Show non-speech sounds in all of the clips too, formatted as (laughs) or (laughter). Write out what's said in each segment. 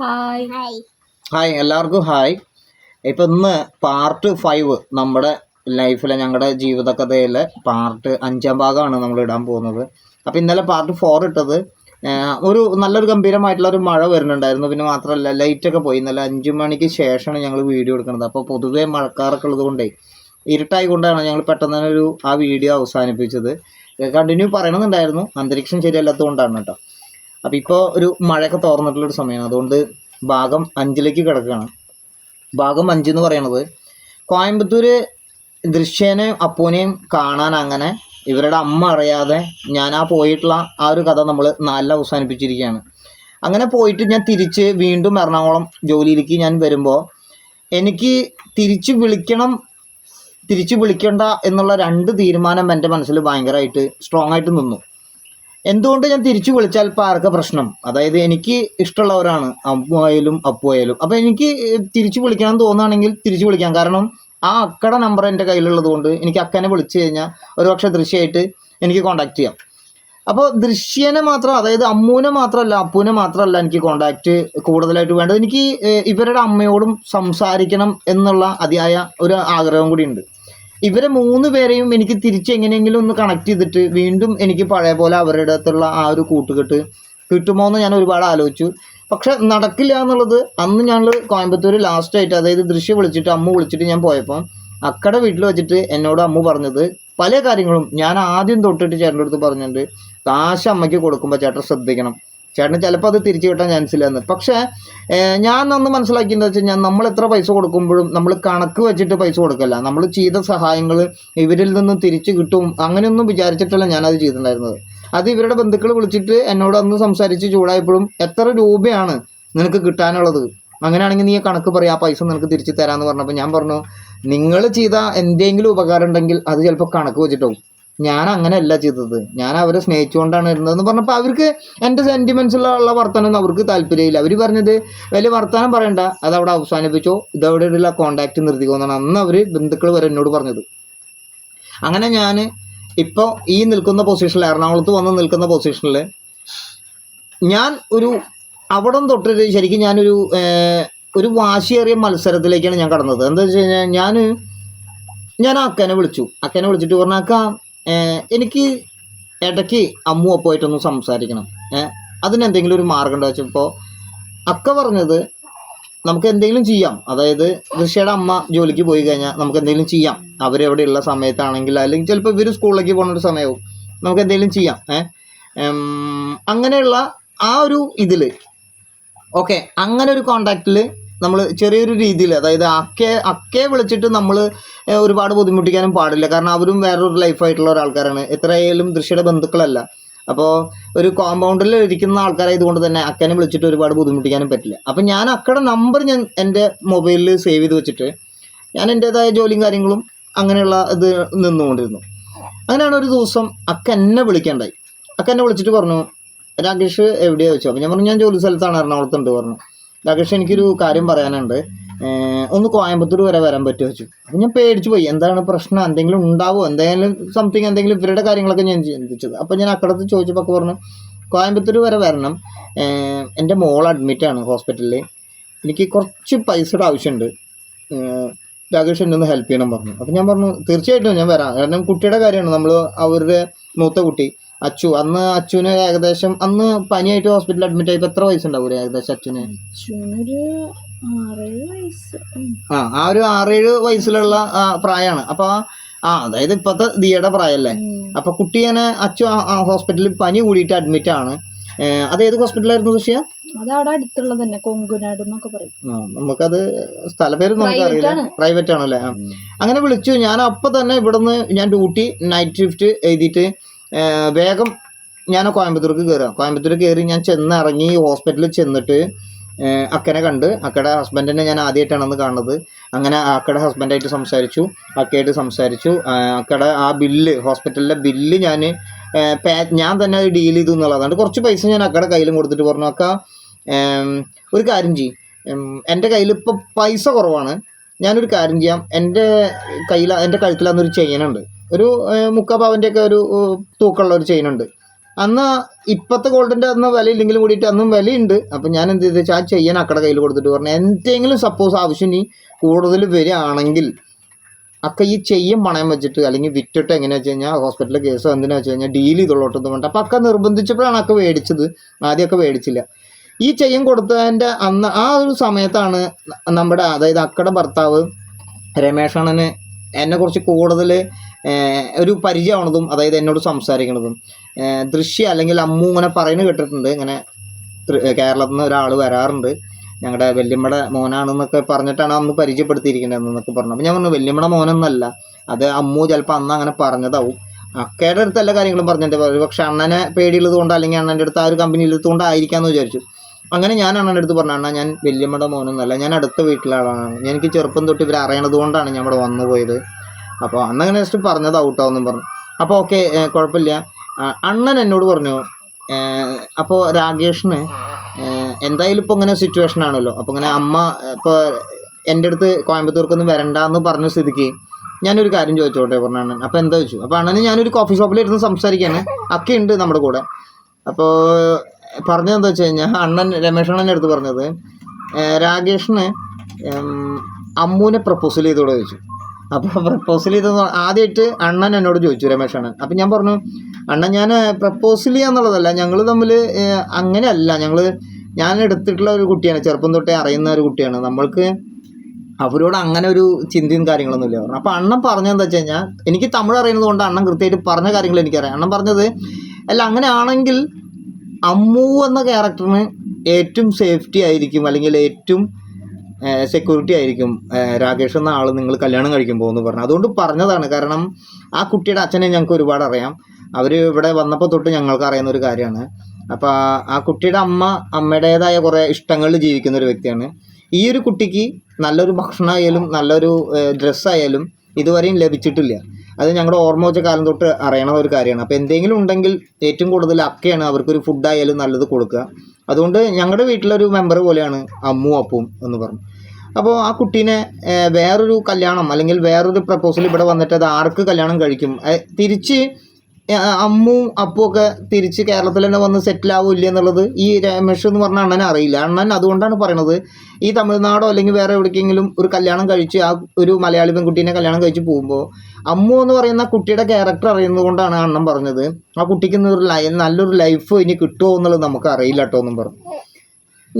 Hi. Hi. Hi എല്ലാവർക്കും hi. ഇപ്പൊ ഇന്ന് പാർട്ട് ഫൈവ് നമ്മുടെ ലൈഫിലെ ഞങ്ങളുടെ ജീവിതകഥയിലെ പാർട്ട് അഞ്ചാം ഭാഗമാണ് നമ്മൾ ഇടാൻ പോകുന്നത്. അപ്പോൾ ഇന്നലെ പാർട്ട് ഫോർ ഇട്ടത് ഒരു നല്ലൊരു ഗംഭീരമായിട്ടുള്ള ഒരു മഴ വരുന്നുണ്ടായിരുന്നു. പിന്നെ മാത്രമല്ല ലൈറ്റൊക്കെ പോയി. ഇന്നലെ അഞ്ച് മണിക്ക് ശേഷമാണ് ഞങ്ങൾ വീഡിയോ എടുക്കുന്നത്. അപ്പോൾ പൊതുവേ മഴക്കാറൊക്കെ ഉള്ളത് കൊണ്ടേ ഇരുട്ടായി കൊണ്ടാണ് ഞങ്ങൾ പെട്ടെന്ന് തന്നെ ഒരു ആ വീഡിയോ അവസാനിപ്പിച്ചത്. കണ്ടിന്യൂ പറയണമെന്നുണ്ടായിരുന്നു. അന്തരീക്ഷം ശരിയല്ലാത്തത് കൊണ്ടാണ് കേട്ടോ. അപ്പോൾ ഇപ്പോൾ ഒരു മഴയൊക്കെ തോർന്നിട്ടുള്ളൊരു സമയമാണ്. അതുകൊണ്ട് ഭാഗം അഞ്ചിലേക്ക് കിടക്കുകയാണ്. ഭാഗം അഞ്ച് എന്ന് പറയണത് കോയമ്പത്തൂർ ദൃശ്യനെയും അപ്പൂനെയും കാണാൻ അങ്ങനെ ഇവരുടെ അമ്മ അറിയാതെ ഞാൻ ആ പോയിട്ടുള്ള ആ ഒരു കഥ നമ്മൾ നല്ല അവസാനിപ്പിച്ചിരിക്കുകയാണ്. അങ്ങനെ പോയിട്ട് ഞാൻ തിരിച്ച് വീണ്ടും എറണാകുളം ജോലിയിലേക്ക് ഞാൻ വരുമ്പോൾ എനിക്ക് തിരിച്ച് വിളിക്കണം തിരിച്ച് വിളിക്കണ്ട എന്നുള്ള രണ്ട് തീരുമാനം എന്റെ മനസ്സിൽ ഭയങ്കരമായിട്ട് സ്ട്രോങ് ആയിട്ട് നിന്നു. എന്തുകൊണ്ട് ഞാൻ തിരിച്ചു വിളിച്ചാൽ ഇപ്പം ആർക്കാ പ്രശ്നം? അതായത് എനിക്ക് ഇഷ്ടമുള്ളവരാണ് അമ്മു ആയാലും അപ്പു ആയാലും അപ്പോൾ എനിക്ക് തിരിച്ചു വിളിക്കണം തോന്നുകയാണെങ്കിൽ തിരിച്ചു വിളിക്കാം. കാരണം ആ അക്കടെ നമ്പർ എന്റെ കയ്യിലുള്ളത് കൊണ്ട് എനിക്ക് അക്കനെ വിളിച്ചു കഴിഞ്ഞാൽ ഒരുപക്ഷെ ദൃശ്യമായിട്ട് എനിക്ക് കോണ്ടാക്ട് ചെയ്യാം. അപ്പോൾ ദൃശ്യനെ മാത്രം അതായത് അമ്മൂനെ മാത്രമല്ല അപ്പൂനെ മാത്രമല്ല എനിക്ക് കോണ്ടാക്ട് കൂടുതലായിട്ട് വേണ്ടത്. എനിക്ക് ഇവരുടെ അമ്മയോടും സംസാരിക്കണം എന്നുള്ള അതിയായ ഒരു ആഗ്രഹം കൂടിയുണ്ട് ഇവരെ മൂന്ന് പേരെയും എനിക്ക് തിരിച്ച് എങ്ങനെയെങ്കിലും ഒന്ന് കണക്ട് ചെയ്തിട്ട് വീണ്ടും എനിക്ക് പഴയ പോലെ അവരുടെ അടുത്തുള്ള ആ ഒരു കൂട്ടുകെട്ട് കിട്ടുമോ എന്ന് ഞാൻ ഒരുപാട് ആലോചിച്ചു. പക്ഷെ നടക്കില്ല എന്നുള്ളത് അന്ന് ഞങ്ങൾ കോയമ്പത്തൂർ ലാസ്റ്റ് ആയിട്ട് അതായത് ദൃശ്യം വിളിച്ചിട്ട് അമ്മ വിളിച്ചിട്ട് ഞാൻ പോയപ്പോൾ അക്കടെ വീട്ടിൽ വെച്ചിട്ട് എന്നോട് അമ്മ പറഞ്ഞത് പല കാര്യങ്ങളും ഞാൻ ആദ്യം തൊട്ടിട്ട് ചേട്ടന്റെ അടുത്ത് പറഞ്ഞിട്ടുണ്ട്. കാശ് അമ്മയ്ക്ക് കൊടുക്കുമ്പോൾ ചേട്ടൻ ശ്രദ്ധിക്കണം. ചേട്ടന് ചിലപ്പോൾ അത് തിരിച്ചു കിട്ടാൻ ചാൻസ് ഇല്ലെന്ന്. പക്ഷേ ഞാൻ അന്ന് മനസ്സിലാക്കിയെന്ന് വെച്ച് കഴിഞ്ഞാൽ നമ്മൾ എത്ര പൈസ കൊടുക്കുമ്പോഴും നമ്മൾ കണക്ക് വെച്ചിട്ട് പൈസ കൊടുക്കല്ല. നമ്മൾ ചെയ്ത സഹായങ്ങൾ ഇവരിൽ നിന്ന് തിരിച്ചു കിട്ടും അങ്ങനെയൊന്നും വിചാരിച്ചിട്ടല്ല ഞാനത് ചെയ്തിട്ടുണ്ടായിരുന്നത്. അത് ഇവരുടെ ബന്ധുക്കൾ വിളിച്ചിട്ട് എന്നോട് അന്ന് സംസാരിച്ച് ചൂടായപ്പോഴും എത്ര രൂപയാണ് നിനക്ക് കിട്ടാനുള്ളത്? അങ്ങനെയാണെങ്കിൽ നീ കണക്ക് പറയാം ആ പൈസ നിനക്ക് തിരിച്ചു തരാമെന്ന് പറഞ്ഞപ്പോൾ ഞാൻ പറഞ്ഞു നിങ്ങൾ ചെയ്ത എന്തെങ്കിലും ഉപകാരം ഉണ്ടെങ്കിൽ അത് ചിലപ്പോൾ കണക്ക് വെച്ചിട്ടാവും. ഞാൻ അങ്ങനെയല്ല ചെയ്തത്. ഞാൻ അവരെ സ്നേഹിച്ചുകൊണ്ടാണ് ഇരുന്നതെന്ന് പറഞ്ഞപ്പോൾ അവർക്ക് എന്റെ സെന്റിമെൻസിലുള്ള വർത്തമാനം അവർക്ക് താല്പര്യമില്ല. അവർ പറഞ്ഞത് വലിയ വർത്തമാനം പറയണ്ട. അത് അവിടെ അവസാനിപ്പിച്ചോ. ഇതവിടെയുള്ള നിർത്തിക്കോ എന്നാണ് അന്ന് അവർ ബന്ധുക്കൾ വരെ എന്നോട് പറഞ്ഞത്. അങ്ങനെ ഞാൻ ഇപ്പോൾ ഈ നിൽക്കുന്ന പൊസിഷനിൽ എറണാകുളത്ത് വന്ന് നിൽക്കുന്ന പൊസിഷനിൽ ഞാൻ ഒരു അവിടം തൊട്ടിട്ട് ശരിക്കും ഞാനൊരു ഒരു വാശിയേറിയ മത്സരത്തിലേക്കാണ് ഞാൻ കടന്നത്. എന്താ വെച്ച് കഴിഞ്ഞാൽ ഞാൻ ഞാൻ അക്കനെ വിളിച്ചു. അക്കനെ വിളിച്ചിട്ട് പറഞ്ഞു അക്ക എനിക്ക് ഇടയ്ക്ക് അമ്മു അപ്പമായിട്ടൊന്ന് സംസാരിക്കണം. അതിനെന്തെങ്കിലും ഒരു മാർഗം ഉണ്ടോ വെച്ചപ്പോൾ അക്ക പറഞ്ഞത് നമുക്ക് എന്തെങ്കിലും ചെയ്യാം. അതായത് ഋഷിയുടെ അമ്മ ജോലിക്ക് പോയി കഴിഞ്ഞാൽ നമുക്ക് എന്തെങ്കിലും ചെയ്യാം. അവരെവിടെയുള്ള സമയത്താണെങ്കിൽ അല്ലെങ്കിൽ ചിലപ്പോൾ ഇവർ സ്കൂളിലേക്ക് പോകുന്ന ഒരു സമയവും നമുക്ക് എന്തെങ്കിലും ചെയ്യാം. അങ്ങനെയുള്ള ആ ഒരു ഇതിൽ ഓക്കെ അങ്ങനെ ഒരു കോണ്ടാക്റ്റിൽ നമ്മൾ ചെറിയൊരു രീതിയിൽ അതായത് അക്കയെ അക്കയെ വിളിച്ചിട്ട് നമ്മൾ ഒരുപാട് ബുദ്ധിമുട്ടിക്കാനും പാടില്ല. കാരണം അവരും വേറൊരു ലൈഫായിട്ടുള്ള ഒരാൾക്കാരാണ്. എത്രയായാലും ദൃശ്യയുടെ ബന്ധുക്കളല്ല. അപ്പോൾ ഒരു കോമ്പൗണ്ടിൽ ഇരിക്കുന്ന ആൾക്കാരായതുകൊണ്ട് തന്നെ അക്കനെ വിളിച്ചിട്ട് ഒരുപാട് ബുദ്ധിമുട്ടിക്കാനും പറ്റില്ല. അപ്പം ഞാൻ അക്കയുടെ നമ്പർ ഞാൻ എന്റെ മൊബൈലിൽ സേവ് ചെയ്ത് വെച്ചിട്ട് ഞാൻ എന്റേതായ ജോലിയും കാര്യങ്ങളും അങ്ങനെയുള്ള ഇത് നിന്നുകൊണ്ടിരുന്നു. അങ്ങനെയാണ് ഒരു ദിവസം അക്ക എന്നെ വിളിക്കേണ്ടായി. അക്ക എന്നെ വിളിച്ചിട്ട് പറഞ്ഞു രാകേഷ് എവിടെയാ? ചോദിച്ചു. അപ്പോൾ ഞാൻ പറഞ്ഞു ഞാൻ ജോലി സ്ഥലത്താണ് എറണാകുളത്തുണ്ട് പറഞ്ഞു. രാകേഷ് എനിക്കൊരു കാര്യം പറയാനുണ്ട്. ഒന്ന് കോയമ്പത്തൂർ വരെ വരാൻ പറ്റുമോ വെച്ചു അപ്പം ഞാൻ പേടിച്ചു പോയി. എന്താണ് പ്രശ്നം? എന്തെങ്കിലും ഉണ്ടാവോ? എന്തെങ്കിലും സംതിങ് എന്തെങ്കിലും ഇവരുടെ കാര്യങ്ങളൊക്കെ ഞാൻ ചിന്തിച്ചത്. അപ്പം ഞാൻ അക്കടത്ത് ചോദിച്ചപ്പോൾ ഒക്കെ പറഞ്ഞു കോയമ്പത്തൂർ വരെ വരണം. എന്റെ മോൾ അഡ്മിറ്റാണ് ഹോസ്പിറ്റലിൽ എനിക്ക് കുറച്ച് പൈസയുടെ ആവശ്യമുണ്ട്. രാകേഷ് എന്നെ ഒന്ന് ഹെൽപ്പ് ചെയ്യണം പറഞ്ഞു. അപ്പം ഞാൻ പറഞ്ഞു തീർച്ചയായിട്ടും ഞാൻ വരാം. കാരണം കുട്ടിയുടെ കാര്യമാണ്. നമ്മൾ അവരുടെ മൂത്ത കുട്ടി. അച്ചു അന്ന് അച്ചുവിന് ഏകദേശം അന്ന് പനിയായിട്ട് ഹോസ്പിറ്റലിൽ അഡ്മിറ്റ് ആയപ്പോൾ എത്ര വയസ്സുണ്ടാവും ഏകദേശം അച്ഛന് ആ ആ ഒരു ആറേഴ് വയസ്സിലുള്ള പ്രായമാണ്. അപ്പൊ ആ അതായത് ഇപ്പത്തെ ദിയയുടെ പ്രായമല്ലേ അപ്പൊ അപ്പോൾ കുട്ടി ഞാൻ അച്ചു ഹോസ്പിറ്റലിൽ പനി കൂടിയിട്ട് അഡ്മിറ്റ് ആണ്. അത് ഏത് ഹോസ്പിറ്റലായിരുന്നു കൃഷിയ അത് അവിടെ അടുത്തുള്ളത് തന്നെ കൊങ്കുനാട് എന്നൊക്കെ പറയും. നമുക്കത് സ്ഥലപേര് നമുക്ക് Private അറിയില്ല പ്രൈവറ്റ് ആണല്ലേ അങ്ങനെ വിളിച്ചു. ഞാൻ അപ്പൊ തന്നെ ഇവിടുന്ന് ഞാൻ ഡ്യൂട്ടി നൈറ്റ് ഷിഫ്റ്റ് എഴുതിയിട്ട് വേഗം ഞാൻ കോയമ്പത്തൂർക്ക് കയറാം കോയമ്പത്തൂർ കയറി ഞാൻ ചെന്ന് ഇറങ്ങി ഹോസ്പിറ്റലിൽ ചെന്നിട്ട് അക്കനെ കണ്ട് അക്കയുടെ ഹസ്ബൻഡിനെ ഞാൻ ആദ്യമായിട്ടാണ് അന്ന് കാണുന്നത്. അങ്ങനെ അക്കയുടെ ഹസ്ബൻഡായിട്ട് സംസാരിച്ചു അക്കയായിട്ട് സംസാരിച്ചു. അക്കയുടെ ആ ബില്ല് ഹോസ്പിറ്റലിലെ ബില്ല് ഞാൻ ഞാൻ തന്നെ ഡീൽ ചെയ്തു എന്നുള്ളതാണ്. കുറച്ച് പൈസ ഞാൻ അക്കയുടെ കയ്യിലും കൊടുത്തിട്ട് പറഞ്ഞു അക്ക ഒരു കാര്യം ചെയ്യും. എന്റെ കയ്യിൽ ഇപ്പോൾ പൈസ കുറവാണ്. ഞാനൊരു കാര്യം ചെയ്യാം. എന്റെ കയ്യിൽ എന്റെ കഴുത്തിൽ അന്നൊരു ചെയിനുണ്ട് ഒരു മുക്കാൽ മുക്കാ പവന്റെയൊക്കെ ഒരു തൂക്കമുള്ള ഒരു ചെയിനുണ്ട് അന്ന് ഇപ്പോഴത്തെ ഗോൾഡിന്റെ അന്ന് വില ഇല്ലെങ്കിലും കൂടിയിട്ട് അന്നും വിലയുണ്ട്. അപ്പം ഞാൻ എന്ത് ചെയ്തു? ആ ചെയ്യാൻ അക്കടെ കയ്യിൽ കൊടുത്തിട്ട് പറഞ്ഞു എന്തെങ്കിലും സപ്പോസ് ആവശ്യം ഇനി കൂടുതൽ വരികയാണെങ്കിൽ അക്ക ഈ ചെയ്യും പണയം വെച്ചിട്ട് അല്ലെങ്കിൽ വിറ്റിട്ട് എങ്ങനെയാ വെച്ച് കഴിഞ്ഞാൽ ഹോസ്പിറ്റലിൽ കേസ് എന്തിനാ വെച്ച് കഴിഞ്ഞാൽ ഡീൽ ചെയ്തോളോട്ടെന്ന് പറഞ്ഞിട്ട്. അപ്പം അക്ക നിർബന്ധിച്ചപ്പോഴാണ് അക്ക മേടിച്ചത്. ആദ്യമൊക്കെ മേടിച്ചില്ല. ഈ ചെയ്യം കൊടുത്തതിന്റെ അന്ന് ആ ഒരു സമയത്താണ് നമ്മുടെ അതായത് അക്കടെ ഭർത്താവ് അണ്ണന് എന്നെക്കുറിച്ച് കൂടുതൽ ഒരു പരിചയമാണതും അതായത് എന്നോട് സംസാരിക്കണതും. ദൃശ്യ അല്ലെങ്കിൽ അമ്മു ഇങ്ങനെ പറയുന്നത് കേട്ടിട്ടുണ്ട്. ഇങ്ങനെ കേരളത്തിൽ നിന്ന് ഒരാൾ വരാറുണ്ട്. ഞങ്ങളുടെ വല്യമ്മയുടെ മോനാണെന്നൊക്കെ പറഞ്ഞിട്ടാണ് അന്ന് പരിചയപ്പെടുത്തിയിരിക്കുന്നത് എന്നൊക്കെ പറഞ്ഞു. അപ്പം ഞാൻ പറഞ്ഞു വല്യമ്മയുടെ മോനൊന്നല്ല. അത് അമ്മു ചിലപ്പോൾ അന്ന് അങ്ങനെ പറഞ്ഞതാവും. അക്കയുടെ അടുത്ത് എല്ലാ കാര്യങ്ങളും പറഞ്ഞിട്ടുണ്ട്. പക്ഷേ അണ്ണനെ പേടിയുള്ളത് കൊണ്ട് അല്ലെങ്കിൽ അണ്ണന്റെ അടുത്ത് ആ ഒരു കമ്പനിയിൽ കൊണ്ടായിരിക്കാമെന്ന് വിചാരിച്ചു. അങ്ങനെ ഞാൻ അണ്ണന്റെ അടുത്ത് പറഞ്ഞു അണ്ണാ ഞാൻ വല്യമ്മയുടെ മോനൊന്നല്ല ഞാൻ അടുത്ത വീട്ടിലെ ആളാണ്. എനിക്ക് ചെറുപ്പം തൊട്ട് ഇവർ അറിയണത് കൊണ്ടാണ് ഞാൻ ഇവിടെ വന്നു പോയത്. അപ്പോൾ അന്നങ്ങനെ ജസ്റ്റ് പറഞ്ഞത് ഔട്ടാവെന്നും പറഞ്ഞു. അപ്പോൾ ഓക്കെ കുഴപ്പമില്ല. അണ്ണൻ എന്നോട് പറഞ്ഞു അപ്പോൾ രാകേഷിന് എന്തായാലും ഇപ്പോൾ ഇങ്ങനെ സിറ്റുവേഷൻ ആണല്ലോ. അപ്പോൾ ഇങ്ങനെ അമ്മ ഇപ്പോൾ എന്റെ അടുത്ത് കോയമ്പത്തൂർക്കൊന്നും വരണ്ട എന്ന് പറഞ്ഞ സ്ഥിതിക്ക് ഞാനൊരു കാര്യം ചോദിച്ചോട്ടെ പറഞ്ഞു അണ്ണൻ. അപ്പോൾ എന്താ ചോദിച്ചു? അപ്പോൾ അണ്ണന് ഞാനൊരു കോഫി ഷോപ്പിലിരുന്ന് സംസാരിക്കാൻ ഒക്കെ ഉണ്ട് നമ്മുടെ കൂടെ. അപ്പോൾ പറഞ്ഞത് എന്താ വെച്ച് കഴിഞ്ഞാൽ അണ്ണൻ രമേഷ് അണ്ണന്റെ അടുത്ത് പറഞ്ഞത് രാകേഷിന് അമ്മൂനെ പ്രപ്പോസൽ ചെയ്തോടെ ചോദിച്ചു. അപ്പോൾ പ്രപ്പോസൽ ചെയ്തെന്ന് ആദ്യമായിട്ട് അണ്ണൻ എന്നോട് ചോദിച്ചു രമേഷ് അണ്ണൻ. അപ്പം ഞാൻ പറഞ്ഞു അണ്ണൻ ഞാൻ പ്രപ്പോസൽ ചെയ്യാന്നുള്ളതല്ല ഞങ്ങൾ തമ്മിൽ അങ്ങനെയല്ല. ഞങ്ങൾ ഞാൻ എടുത്തിട്ടുള്ള ഒരു കുട്ടിയാണ് ചെറുപ്പം തൊട്ടേ അറിയുന്ന ഒരു കുട്ടിയാണ്. നമ്മൾക്ക് അവരോട് അങ്ങനെ ഒരു ചിന്തയും കാര്യങ്ങളൊന്നും ഇല്ല പറഞ്ഞു അപ്പോൾ അണ്ണൻ പറഞ്ഞതെന്താ വെച്ച് കഴിഞ്ഞാൽ എനിക്ക് തമിഴ് അറിയുന്നത് കൊണ്ട് അണ്ണൻ കൃത്യമായിട്ട് പറഞ്ഞ കാര്യങ്ങൾ എനിക്കറിയാം. അണ്ണൻ പറഞ്ഞത് അല്ല അങ്ങനെ ആണെങ്കിൽ അമ്മു എന്ന ക്യാരക്ടറിന് ഏറ്റവും സേഫ്റ്റി ആയിരിക്കും അല്ലെങ്കിൽ ഏറ്റവും സെക്യൂരിറ്റി ആയിരിക്കും രാകേഷ് എന്ന ആൾ നിങ്ങൾ കല്യാണം കഴിക്കുമ്പോൾ എന്ന് പറഞ്ഞു അതുകൊണ്ട് പറഞ്ഞതാണ്. കാരണം ആ കുട്ടിയുടെ അച്ഛനെ ഞങ്ങൾക്ക് ഒരുപാട് അറിയാം. അവർ ഇവിടെ വന്നപ്പോൾ തൊട്ട് ഞങ്ങൾക്ക് അറിയുന്ന ഒരു കാര്യമാണ്. അപ്പോൾ ആ കുട്ടിയുടെ അമ്മ അമ്മയുടേതായ കുറേ ഇഷ്ടങ്ങളിൽ ജീവിക്കുന്ന ഒരു വ്യക്തിയാണ്. ഈ ഒരു കുട്ടിക്ക് നല്ലൊരു ഭക്ഷണമായാലും നല്ലൊരു ഡ്രസ്സായാലും ഇതുവരെയും ലഭിച്ചിട്ടില്ല. അത് ഞങ്ങളുടെ ഓർമ്മ വെച്ച കാലം തൊട്ട് അറിയണ ഒരു കാര്യമാണ്. അപ്പോൾ എന്തെങ്കിലും ഉണ്ടെങ്കിൽ ഏറ്റവും കൂടുതൽ അക്കയാണ് അവർക്കൊരു ഫുഡായാലും നല്ലത് കൊടുക്കുക. അതുകൊണ്ട് ഞങ്ങളുടെ വീട്ടിലൊരു മെമ്പർ പോലെയാണ് അമ്മു അപ്പും എന്ന് പറഞ്ഞു. അപ്പോൾ ആ കുട്ടീനെ വേറൊരു കല്യാണം അല്ലെങ്കിൽ വേറൊരു പ്രപ്പോസൽ ഇവിടെ വന്നിട്ട് അത് ആർക്ക് കല്യാണം കഴിക്കും? തിരിച്ച് അമ്മും അപ്പും ഒക്കെ തിരിച്ച് കേരളത്തിൽ തന്നെ വന്ന് സെറ്റിൽ ആവില്ല എന്നുള്ളത് ഈ രമേഷ് എന്ന് പറഞ്ഞ അണ്ണനെ അറിയില്ല. അണ്ണൻ അതുകൊണ്ടാണ് പറയണത് ഈ തമിഴ്നാടോ അല്ലെങ്കിൽ വേറെ എവിടേക്കെങ്കിലും ഒരു കല്യാണം കഴിച്ച് ആ ഒരു മലയാളി പെൺകുട്ടീനെ കല്യാണം കഴിച്ച് പോകുമ്പോൾ അമ്മു എന്ന് പറയുന്ന കുട്ടിയുടെ ക്യാരക്ടർ അറിയുന്നത് കൊണ്ടാണ് അണ്ണൻ പറഞ്ഞത്. ആ കുട്ടിക്ക് ഒരു നല്ലൊരു ലൈഫ് ഇനി കിട്ടുമോ എന്നുള്ളത് നമുക്ക് അറിയില്ല കേട്ടോ എന്നും പറഞ്ഞു.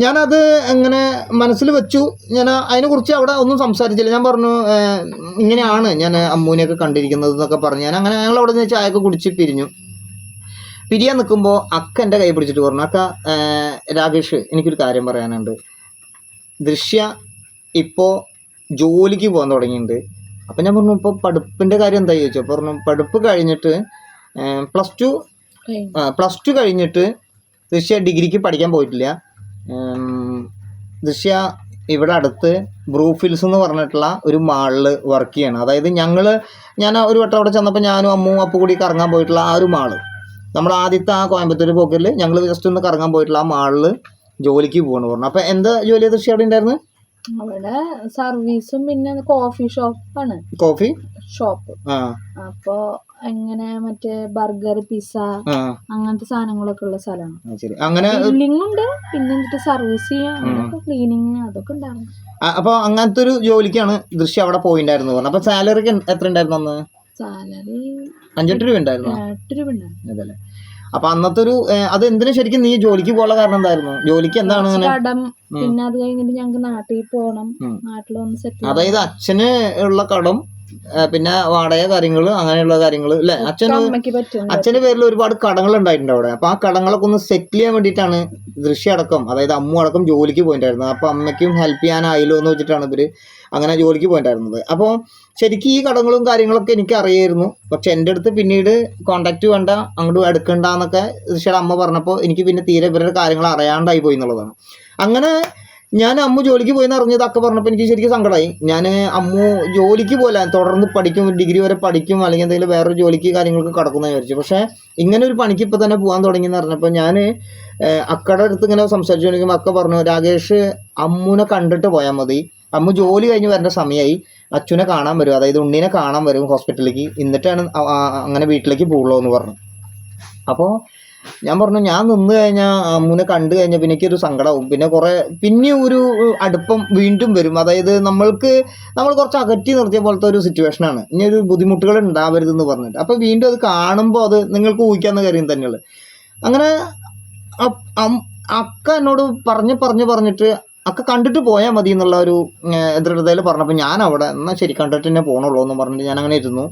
ഞാനത് എങ്ങനെ മനസ്സിൽ വെച്ചു? ഞാൻ അതിനെക്കുറിച്ച് അവിടെ ഒന്നും സംസാരിച്ചില്ല. ഞാൻ പറഞ്ഞു ഇങ്ങനെയാണ് ഞാൻ അമ്മൂനെയൊക്കെ കണ്ടിരിക്കുന്നത് എന്നൊക്കെ പറഞ്ഞു. ഞാൻ അങ്ങനെ ഞങ്ങൾ അവിടെ നിന്ന് ചായയൊക്കെ കുടിച്ച് പിരിഞ്ഞു. പിരിയാൻ നിൽക്കുമ്പോൾ അക്ക എന്റെ കൈ പിടിച്ചിട്ട് പറഞ്ഞു അക്ക രാകേഷ് എനിക്കൊരു കാര്യം പറയാനുണ്ട്. ദൃശ്യ ഇപ്പോൾ ജോലിക്ക് പോകാൻ തുടങ്ങിയിട്ടുണ്ട്. അപ്പം ഞാൻ പറഞ്ഞു ഇപ്പോൾ പഠിപ്പിന്റെ കാര്യം എന്താ ചോദിച്ചു. പറഞ്ഞു പഠിപ്പ് കഴിഞ്ഞിട്ട് പ്ലസ് ടു പ്ലസ് ടു കഴിഞ്ഞിട്ട് ദൃശ്യ ഡിഗ്രിക്ക് പഠിക്കാൻ പോയിട്ടില്ല. ദൃശ്യ ഇവിടെ അടുത്ത് ബ്രൂഫിൽസ് എന്ന് പറഞ്ഞിട്ടുള്ള ഒരു മാളിൽ വർക്ക് ചെയ്യണം. അതായത് ഞങ്ങൾ ഞാൻ ഒരു വട്ടം അവിടെ ചെന്നപ്പോൾ ഞാനും അമ്മും അപ്പു കൂടി കറങ്ങാൻ പോയിട്ടുള്ള ആ ഒരു മാൾ. നമ്മൾ ആദ്യത്തെ ആ കോയമ്പത്തൂർ പോക്കിൽ ഞങ്ങൾ ജസ്റ്റ് ഒന്ന് കറങ്ങാൻ പോയിട്ടുള്ള ആ മാളിൽ ജോലിക്ക് പോകണമെന്ന് പറഞ്ഞു. അപ്പോൾ എന്താ ജോലി ദൃശ്യം അവിടെ ഉണ്ടായിരുന്നു? അവിടെ സർവീസും പിന്നെ കോഫി ഷോപ്പാണ് കോഫി ഷോപ്പ്. അപ്പൊ അപ്പോ എങ്ങനെ മറ്റേ ബർഗർ പിസ അങ്ങനത്തെ സാധനങ്ങളൊക്കെ ഉള്ള സ്ഥലമാണ്. അങ്ങനെ ഉണ്ട് പിന്നെ എന്നിട്ട് സർവീസ് ചെയ്യാം ക്ലീനിങ് അതൊക്കെ ഉണ്ടായിരുന്നു. അപ്പൊ അങ്ങനത്തെ ഒരു ജോലിക്കാണ് ദൃശ്യം അവിടെ പോയിണ്ടായിരുന്നു പറഞ്ഞു അപ്പോൾ സാലറി എത്ര ഉണ്ടായിരുന്നു അന്ന്? സാലറി അഞ്ചെട്ട് രൂപ ഉണ്ടായിരുന്നു? എട്ട് രൂപ ഉണ്ടായിരുന്നു. അതല്ലേ. അപ്പൊ അന്നത്തെ ഒരു അത് എന്തിനു ശരിക്കും നീ ജോലിക്ക് പോകാനുള്ള കാരണം എന്തായിരുന്നു? ജോലിക്ക് എന്താണ് കടം പിന്നെ അത് കഴിഞ്ഞിട്ട് ഞങ്ങൾക്ക് നാട്ടിൽ പോകണം. നാട്ടിൽ വന്ന് സെറ്റ് അതായത് അച്ഛന് ഉള്ള കടം പിന്നെ വാടക കാര്യങ്ങൾ അങ്ങനെയുള്ള കാര്യങ്ങൾ അല്ലെ അച്ഛന് അച്ഛന്റെ പേരിൽ ഒരുപാട് കടങ്ങൾ ഉണ്ടായിട്ടുണ്ട് അവിടെ. അപ്പൊ ആ കടങ്ങളൊക്കെ ഒന്ന് സെറ്റിൽ ചെയ്യാൻ വേണ്ടിയിട്ടാണ് ദൃശ്യ അടക്കം അതായത് അമ്മ അടക്കം ജോലിക്ക് പോയിട്ടായിരുന്നത് അപ്പൊ അമ്മയ്ക്കും ഹെൽപ്പ് ചെയ്യാനായല്ലോ എന്ന് വെച്ചിട്ടാണ് ഇവർ അങ്ങനെ ജോലിക്ക് പോയിട്ടായിരുന്നത് അപ്പോൾ ശരിക്കും ഈ കടങ്ങളും കാര്യങ്ങളൊക്കെ എനിക്ക് അറിയായിരുന്നു പക്ഷെ എന്റെ അടുത്ത് പിന്നീട് കോണ്ടാക്ട് വേണ്ട അങ്ങോട്ട് എടുക്കണ്ട എന്നൊക്കെ ദൃശ്യയുടെ അമ്മ പറഞ്ഞപ്പോൾ എനിക്ക് പിന്നെ തീരെ ഇവരുടെ കാര്യങ്ങൾ അറിയാണ്ടായി പോയി എന്നുള്ളതാണ്. അങ്ങനെ ഞാൻ അമ്മു ജോലിക്ക് പോയി അറിഞ്ഞത് അക്ക പറഞ്ഞപ്പോൾ എനിക്ക് ശരിക്കും സങ്കടമായി ഞാൻ അമ്മു ജോലിക്ക് പോലെ തുടർന്ന് പഠിക്കും ഡിഗ്രി വരെ പഠിക്കും അല്ലെങ്കിൽ എന്തെങ്കിലും വേറൊരു ജോലിക്ക് കാര്യങ്ങൾക്ക് കടക്കുന്ന വിചാരിച്ചു. പക്ഷേ ഇങ്ങനെ ഒരു പണിക്ക് ഇപ്പം തന്നെ പോകാൻ തുടങ്ങിയെന്ന് പറഞ്ഞപ്പോൾ ഞാൻ അക്കടെ അടുത്ത് ഇങ്ങനെ സംസാരിച്ചു സംസാരിച്ചുകൊണ്ടിരിക്കുമ്പോൾ അക്ക പറഞ്ഞു രാകേഷ് അമ്മുനെ കണ്ടിട്ട് പോയാൽ മതി. അമ്മു ജോലി കഴിഞ്ഞ് വരേണ്ട സമയമായി അച്ഛനെ കാണാൻ വരും. അതായത് ഉണ്ണീനെ കാണാൻ വരും ഹോസ്പിറ്റലിലേക്ക്. എന്നിട്ടാണ് അങ്ങനെ വീട്ടിലേക്ക് പോകുള്ളൂ എന്ന് പറഞ്ഞു. അപ്പോൾ ഞാൻ പറഞ്ഞു ഞാൻ നിന്ന് കഴിഞ്ഞാൽ അമ്മൂനെ കണ്ടു കഴിഞ്ഞാൽ പിന്നെ എനിക്കൊരു സങ്കടമാവും പിന്നെ കുറേ പിന്നെ ഒരു അടുപ്പം വീണ്ടും വരും. അതായത് നമ്മൾക്ക് നമ്മൾ കുറച്ച് അകറ്റി നിർത്തിയ പോലത്തെ ഒരു സിറ്റുവേഷനാണ് ഇനി ഒരു ബുദ്ധിമുട്ടുകൾ ഉണ്ടാവരുതെന്ന് പറഞ്ഞിട്ട്. അപ്പോൾ വീണ്ടും അത് കാണുമ്പോൾ അത് നിങ്ങൾക്ക് ഊഹിക്കാവുന്ന കാര്യം തന്നെയുള്ളു അങ്ങനെ അക്ക എന്നോട് പറഞ്ഞ് പറഞ്ഞ് പറഞ്ഞിട്ട് അക്ക കണ്ടിട്ട് പോയാൽ മതി എന്നുള്ള ഒരു ദൃഢതയിൽ പറഞ്ഞപ്പോൾ ഞാൻ അവിടെ എന്നാൽ ശരി കണ്ടിട്ട് തന്നെ പോകണുള്ളൂ എന്ന് പറഞ്ഞിട്ട് ഞാൻ അങ്ങനെ ഇരുന്നു.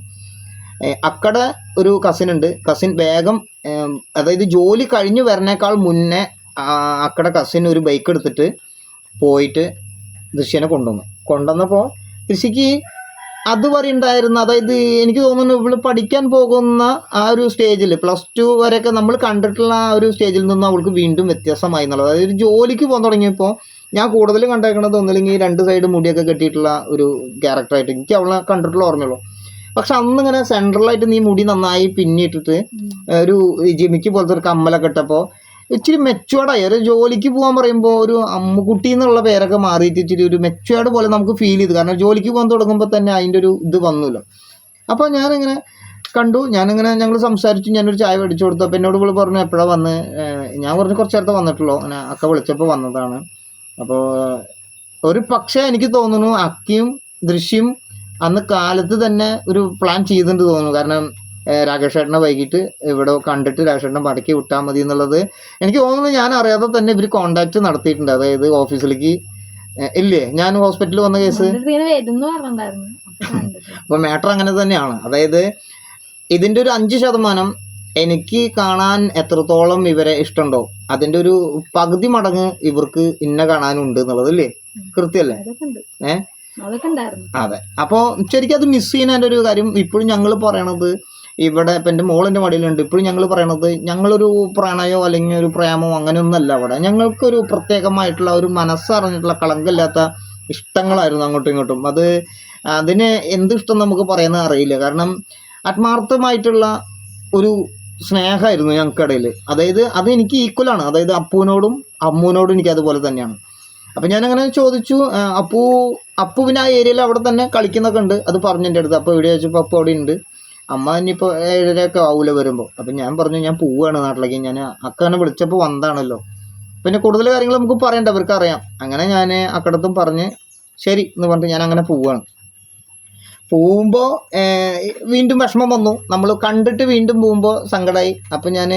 അക്കടെ ഒരു കസിൻ ഉണ്ട്. കസിൻ വേഗം അതായത് ജോലി കഴിഞ്ഞ് വരണേക്കാൾ മുന്നേ അക്കടെ കസിൻ ഒരു ബൈക്ക് എടുത്തിട്ട് പോയിട്ട് ദൃശ്യനെ കൊണ്ടുവന്നു. കൊണ്ടുവന്നപ്പോൾ കൃഷിക്ക് അതുവരെ ഉണ്ടായിരുന്ന. അതായത് എനിക്ക് തോന്നുന്നു ഇവൾ പഠിക്കാൻ പോകുന്ന ആ ഒരു സ്റ്റേജിൽ പ്ലസ് ടു വരെയൊക്കെ നമ്മൾ കണ്ടിട്ടുള്ള ആ ഒരു സ്റ്റേജിൽ നിന്നും അവൾക്ക് വീണ്ടും വ്യത്യാസമായി എന്നുള്ളത്. അതായത് ഒരു ജോലിക്ക് പോകാൻ തുടങ്ങിയപ്പോൾ ഞാൻ കൂടുതൽ കണ്ടേക്കണത് ഒന്നില്ലെങ്കിൽ രണ്ട് സൈഡ് മുടിയൊക്കെ കെട്ടിയിട്ടുള്ള ഒരു ക്യാരക്ടറായിട്ട് എനിക്ക് അവളെ കണ്ടിട്ടുള്ള ഓർമ്മയുള്ളൂ. പക്ഷെ അന്ന് ഇങ്ങനെ സെൻട്രലായിട്ട് നീ മുടി നന്നായി പിന്നിട്ടിട്ട് ഒരു ജിമിക്ക് പോലത്തെ ഒരു കമ്മലൊക്കെ ഇട്ടപ്പോൾ ഇച്ചിരി മെച്ചുവേർഡായി ഒരു ജോലിക്ക് പോകാൻ പറയുമ്പോൾ ഒരു അമ്മുക്കുട്ടി എന്നുള്ള പേരൊക്കെ മാറിയിട്ട് ഇച്ചിരി ഒരു മെച്ചുവേർഡ് പോലെ നമുക്ക് ഫീൽ ചെയ്തു. കാരണം ജോലിക്ക് പോകാൻ തുടങ്ങുമ്പോൾ തന്നെ അതിന്റെ ഒരു ഇത് വന്നല്ലോ. അപ്പോൾ ഞാനിങ്ങനെ കണ്ടു. ഞാനിങ്ങനെ ഞങ്ങൾ സംസാരിച്ചു. ഞാനൊരു ചായ മേടിച്ചു കൊടുത്തു. അപ്പോൾ എന്നോട് ഇവിടെ പറഞ്ഞു എപ്പോഴാ വന്ന്? ഞാൻ പറഞ്ഞു കുറച്ച് നേരത്തെ വന്നിട്ടുള്ളൂ. അങ്ങനെ അക്ക വിളിച്ചപ്പോൾ വന്നതാണ്. അപ്പോൾ ഒരു പക്ഷേ എനിക്ക് തോന്നുന്നു അക്കിയും ദൃശ്യം അന്ന് കാലത്ത് തന്നെ ഒരു പ്ലാൻ ചെയ്തിട്ടുണ്ട് തോന്നുന്നു. കാരണം രാഘേഷേട്ടനെ രാകേഷ് വൈകിട്ട് ഇവിടെ കണ്ടിട്ട് രാകേഷ് മടക്കി വിട്ടാൽ മതി എന്നുള്ളത് എനിക്ക് തോന്നുന്നു ഞാൻ അറിയാതെ തന്നെ ഇവർ കോണ്ടാക്ട് നടത്തിയിട്ടുണ്ട്. അതായത് ഓഫീസിലേക്ക് ഇല്ലേ? ഞാൻ ഹോസ്പിറ്റലിൽ വന്ന കേസ്. അപ്പോൾ മാറ്റർ അങ്ങനെ തന്നെയാണ്. അതായത് ഇതിന്റെ ഒരു അഞ്ച് ശതമാനം എനിക്ക് കാണാൻ എത്രത്തോളം ഇവരെ ഇഷ്ടമുണ്ടോ അതിന്റെ ഒരു പകുതി മടങ്ങ് ഇവർക്ക് ഇന്ന കാണാനുണ്ട് എന്നുള്ളത് അല്ലേ കൃത്യമല്ലേ അതൊക്കെ അതെ. അപ്പോൾ ശരിക്കും അത് മിസ് ചെയ്യുന്നതിന്റെ ഒരു കാര്യം ഇപ്പോഴും ഞങ്ങൾ പറയണത് ഇവിടെ ഇപ്പം എന്റെ മോളിന്റെ മടിയിലുണ്ട്. ഇപ്പോഴും ഞങ്ങൾ പറയണത് ഞങ്ങളൊരു പ്രണയോ അല്ലെങ്കിൽ ഒരു പ്രേമോ അങ്ങനെയൊന്നല്ല അവിടെ ഞങ്ങൾക്കൊരു പ്രത്യേകമായിട്ടുള്ള ഒരു മനസ്സറിഞ്ഞിട്ടുള്ള കളങ്കമില്ലാത്ത ഇഷ്ടങ്ങളായിരുന്നു അങ്ങോട്ടും ഇങ്ങോട്ടും. അത് അതിന് എന്ത് ഇഷ്ടം നമുക്ക് പറയുന്നത് അറിയില്ല. കാരണം ആത്മാർത്ഥമായിട്ടുള്ള ഒരു സ്നേഹമായിരുന്നു ഞങ്ങൾക്കിടയിൽ അതായത് അത് എനിക്ക് ഈക്വലാണ് അതായത് അപ്പുവിനോടും അമ്മുവിനോടും എനിക്ക് അതുപോലെ തന്നെയാണ്. അപ്പം ഞാനങ്ങനെ ചോദിച്ചു അപ്പൂ അപ്പു പിന്നെ ആ ഏരിയയിൽ അവിടെ തന്നെ കളിക്കുന്നൊക്കെ ഉണ്ട്. അത് പറഞ്ഞു എന്റെ അടുത്ത്. അപ്പോൾ എവിടെ വെച്ചപ്പോൾ അപ്പു അവിടെ ഉണ്ട്. അമ്മ ഇനിയിപ്പോൾ ഏഴരയൊക്കെ ആവൂല വരുമ്പോൾ അപ്പം ഞാൻ പറഞ്ഞു ഞാൻ പോവുകയാണ് നാട്ടിലേക്ക്. ഞാൻ അക്കനെ വിളിച്ചപ്പോൾ വന്നതാണല്ലോ. പിന്നെ കൂടുതൽ കാര്യങ്ങൾ നമുക്ക് പറയണ്ട അവർക്ക് അറിയാം അങ്ങനെ ഞാൻ അക്കടത്തും പറഞ്ഞ് ശരി എന്ന് പറഞ്ഞിട്ട് ഞാൻ അങ്ങനെ പോവുകയാണ് പോകുമ്പോൾ വീണ്ടും വിഷമം വന്നു. നമ്മൾ കണ്ടിട്ട് വീണ്ടും പോകുമ്പോൾ സങ്കടമായി അപ്പം ഞാൻ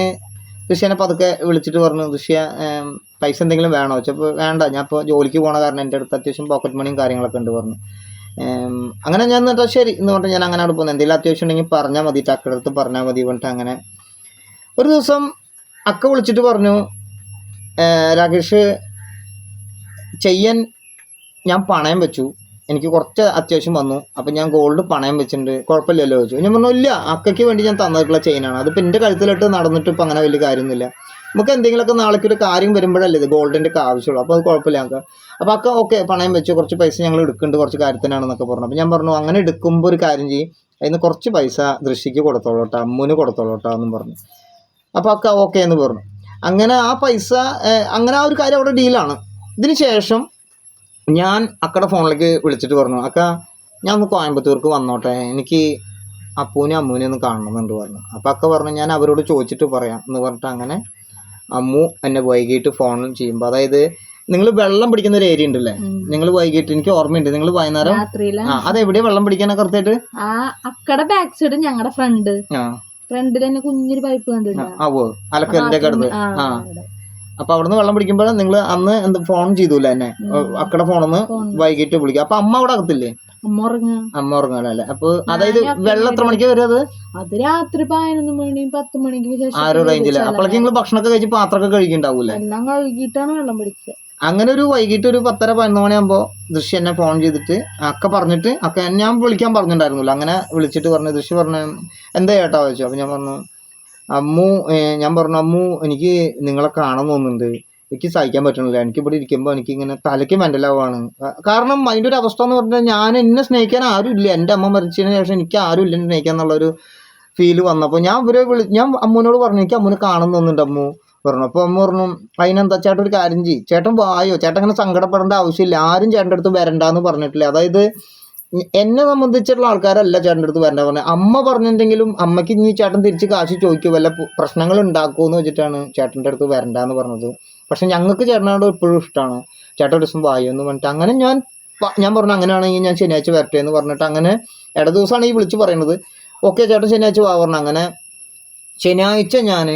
ഋഷിയനെ പതുക്കെ വിളിച്ചിട്ട് പറഞ്ഞു ഋഷിയ പൈസ എന്തെങ്കിലും വേണോ? വെച്ചപ്പോൾ വേണ്ട ഞാൻ ഇപ്പോൾ ജോലിക്ക് പോണ കാരണം എന്റെ അടുത്ത് അത്യാവശ്യം പോക്കറ്റ് മണിയും കാര്യങ്ങളൊക്കെ ഉണ്ട് പറഞ്ഞു. അങ്ങനെ ഞാൻ എന്നിട്ട് ശരി എന്ന് പറഞ്ഞിട്ട് ഞാൻ അങ്ങനെ അവിടെ പോകുന്നത് എന്തെങ്കിലും അത്യാവശ്യം ഉണ്ടെങ്കിൽ പറഞ്ഞാൽ മതി അക്കയുടെ അടുത്ത് പറഞ്ഞാൽ മതി പറഞ്ഞിട്ട് അങ്ങനെ. ഒരു ദിവസം അക്ക വിളിച്ചിട്ട് പറഞ്ഞു "ഏ, രാകേഷ് ചെയ്യാൻ ഞാൻ പണയം വെച്ചു. എനിക്ക് കുറച്ച് അത്യാവശ്യം വന്നു. അപ്പം ഞാൻ ഗോൾഡ് പണയം വെച്ചിട്ടുണ്ട്. കുഴപ്പമില്ലല്ലോ ചോദിച്ചു. ഞാൻ പറഞ്ഞു ഇല്ല അക്കയ്ക്ക് വേണ്ടി ഞാൻ തന്നിട്ടുള്ള ചെയിനാണ് അതിപ്പോൾ എന്റെ കഴുത്തിലിട്ട് നടന്നിട്ട് ഇപ്പം അങ്ങനെ വലിയ കാര്യമൊന്നുമില്ല. നമുക്ക് എന്തെങ്കിലുമൊക്കെ നാളേക്ക് ഒരു കാര്യം വരുമ്പോഴല്ലേ ഇത് ഗോൾഡിന്റെ ഒക്കെ ആവശ്യമുള്ളൂ. അപ്പോൾ അത് കുഴപ്പമില്ല ഞങ്ങൾക്ക് അപ്പോൾ അക്ക ഓക്കെ പണയം വെച്ചു. കുറച്ച് പൈസ ഞങ്ങൾ എടുക്കുന്നുണ്ട്. കുറച്ച് കാര്യത്തിനാണെന്നൊക്കെ പറഞ്ഞു. അപ്പോൾ ഞാൻ പറഞ്ഞു അങ്ങനെ എടുക്കുമ്പോൾ ഒരു കാര്യം ചെയ്യും. അതിന് കുറച്ച് പൈസ ദൃശ്യക്ക് കൊടുത്തോളൂട്ടോ അമ്മുവിന് കൊടുത്തോളൂട്ടോ എന്നും പറഞ്ഞു. അപ്പോൾ അക്ക ഓക്കെ എന്ന് പറഞ്ഞു. അങ്ങനെ ആ പൈസ അങ്ങനെ ആ ഒരു കാര്യം അവിടെ ഡീലാണ് ഇതിന് ശേഷം ഞാൻ അക്കടെ ഫോണിലേക്ക് വിളിച്ചിട്ട് പറഞ്ഞു അക്ക ഞാൻ ഒന്ന് കോയമ്പത്തൂർക്ക് വന്നോട്ടെ. എനിക്ക് അപ്പൂനെ അമ്മൂനെ ഒന്ന് കാണണമെന്നുണ്ട് പറഞ്ഞു. അപ്പോൾ അക്ക പറഞ്ഞു ഞാൻ അവരോട് ചോദിച്ചിട്ട് പറയാം. എന്ന് പറഞ്ഞിട്ട് അങ്ങനെ അമ്മു എന്നെ വൈകിട്ട് ഫോൺ ചെയ്യുമ്പോൾ അതായത് നിങ്ങൾ വെള്ളം പിടിക്കുന്ന ഒരു ഏരിയ ഉണ്ടല്ലേ. നിങ്ങൾ വൈകിട്ട് എനിക്ക് ഓർമ്മയുണ്ട് നിങ്ങൾ വൈകുന്നേരം ആ അതെവിടെയാ വെള്ളം പിടിക്കാനാ കറക്റ്റായിട്ട് ആ അക്കടെ ബാക്ക് സൈഡ് ഞങ്ങളുടെ ഫ്രണ്ട് ഫ്രണ്ടിൽ തന്നെ കുഞ്ഞൊരു പൈപ്പ് കണ്ടിട്ടുണ്ട്. ആ ഓ അലക്കലിന്റെ ഒക്കെ ആ. അപ്പൊ അവിടുന്ന് വെള്ളം പിടിക്കുമ്പോൾ നിങ്ങൾ അന്ന് എന്ത് ഫോൺ ചെയ്തൂല എന്നെ. അക്കടെ ഫോണിന്ന്. വൈകിട്ട് വിളിക്കും. അപ്പൊ അമ്മ അവിടെ അകത്തില്ലേ? അമ്മ ഉറങ്ങ. അമ്മ ഉറങ്ങാനല്ലേ അപ്പൊ അതായത് വെള്ളം എത്ര മണിക്ക് വരും അത്? രാത്രി പതിനൊന്ന് മണി പത്ത് മണിക്ക് ശേഷം ആ ഒരു റേഞ്ചിൽ അപ്പോഴേക്ക് നിങ്ങൾ ഭക്ഷണമൊക്കെ കഴിച്ച് പാത്രമൊക്കെ കഴിക്കുന്നുണ്ടാവൂലേ എല്ലാം കഴുകിയിട്ടാണ് വെള്ളം പിടിച്ചത് അങ്ങനെ ഒരു വൈകിട്ട് ഒരു പത്തര പതിനൊന്ന് മണിയാകുമ്പോൾ ദൃശ്യ എന്നെ ഫോൺ ചെയ്തിട്ട് അക്ക പറഞ്ഞിട്ട് അക്ക ഞാൻ വിളിക്കാൻ പറഞ്ഞിട്ടുണ്ടായിരുന്നില്ല. അങ്ങനെ വിളിച്ചിട്ട് പറഞ്ഞു ദൃശ്യ പറഞ്ഞു എന്താ ചേട്ടാ ചോദിച്ചു അപ്പം ഞാൻ പറഞ്ഞു അമ്മു ഞാൻ പറഞ്ഞു അമ്മു എനിക്ക് നിങ്ങളെ കാണാൻ തോന്നുന്നുണ്ട്. എനിക്ക് സഹിക്കാൻ പറ്റണില്ല. എനിക്ക് ഇവിടെ ഇരിക്കുമ്പോൾ എനിക്ക് ഇങ്ങനെ തലയ്ക്ക് മെന്റലാവാണ് കാരണം അതിന്റെ ഒരു അവസ്ഥ എന്ന് പറഞ്ഞാൽ ഞാൻ എന്നെ സ്നേഹിക്കാൻ ആരും ഇല്ല. എന്റെ അമ്മ മരിച്ചതിന് ശേഷം എനിക്ക് ആരും ഇല്ല എന്നെ സ്നേഹിക്കാൻ എന്നുള്ളൊരു ഫീൽ വന്നപ്പോൾ ഞാൻ ഇവരെ വിളി ഞാൻ അമ്മൂനോട് പറഞ്ഞു എനിക്ക് അമ്മൂനെ കാണാൻ തോന്നുന്നുണ്ട് അമ്മു. പറഞ്ഞു. അപ്പോൾ അമ്മ പറഞ്ഞു അതിനെന്താ ചേട്ടൻ ഒരു കാര്യം ചെയ്യും. ചേട്ടൻ വായോ? ചേട്ടൻ അങ്ങനെ സങ്കടപ്പെടേണ്ട ആവശ്യമില്ല. ആരും ചേട്ടന്റെ അടുത്ത് വരണ്ടെന്ന് പറഞ്ഞിട്ടില്ല. അതായത് എന്നെ സംബന്ധിച്ചിട്ടുള്ള ആൾക്കാരല്ല ചേട്ടന്റെ അടുത്ത് വരേണ്ട പറഞ്ഞത് അമ്മ പറഞ്ഞിട്ടുണ്ടെങ്കിലും അമ്മയ്ക്ക് ഇനി ചേട്ടൻ തിരിച്ച് കാശ് ചോദിക്കും വല്ല പ്രശ്നങ്ങൾ ഉണ്ടാക്കുമെന്ന് വെച്ചിട്ടാണ് ചേട്ടന്റെ അടുത്ത് വരണ്ടെന്ന് പറഞ്ഞത്. പക്ഷെ ഞങ്ങൾക്ക് ചേട്ടനോട് എപ്പോഴും ഇഷ്ടമാണ് ചേട്ടൻ ഒരു ദിവസം എന്ന് പറഞ്ഞിട്ട് അങ്ങനെ ഞാൻ ഞാൻ പറഞ്ഞു അങ്ങനെയാണെങ്കിൽ ഞാൻ ശനിയാഴ്ച വരട്ടെ എന്ന് പറഞ്ഞിട്ട് അങ്ങനെ ഇട ദിവസമാണ് ഈ വിളിച്ച് പറയുന്നത് ഓക്കെ ചേട്ടൻ ശനിയാഴ്ച വാ പറഞ്ഞു. അങ്ങനെ ശനിയാഴ്ച ഞാൻ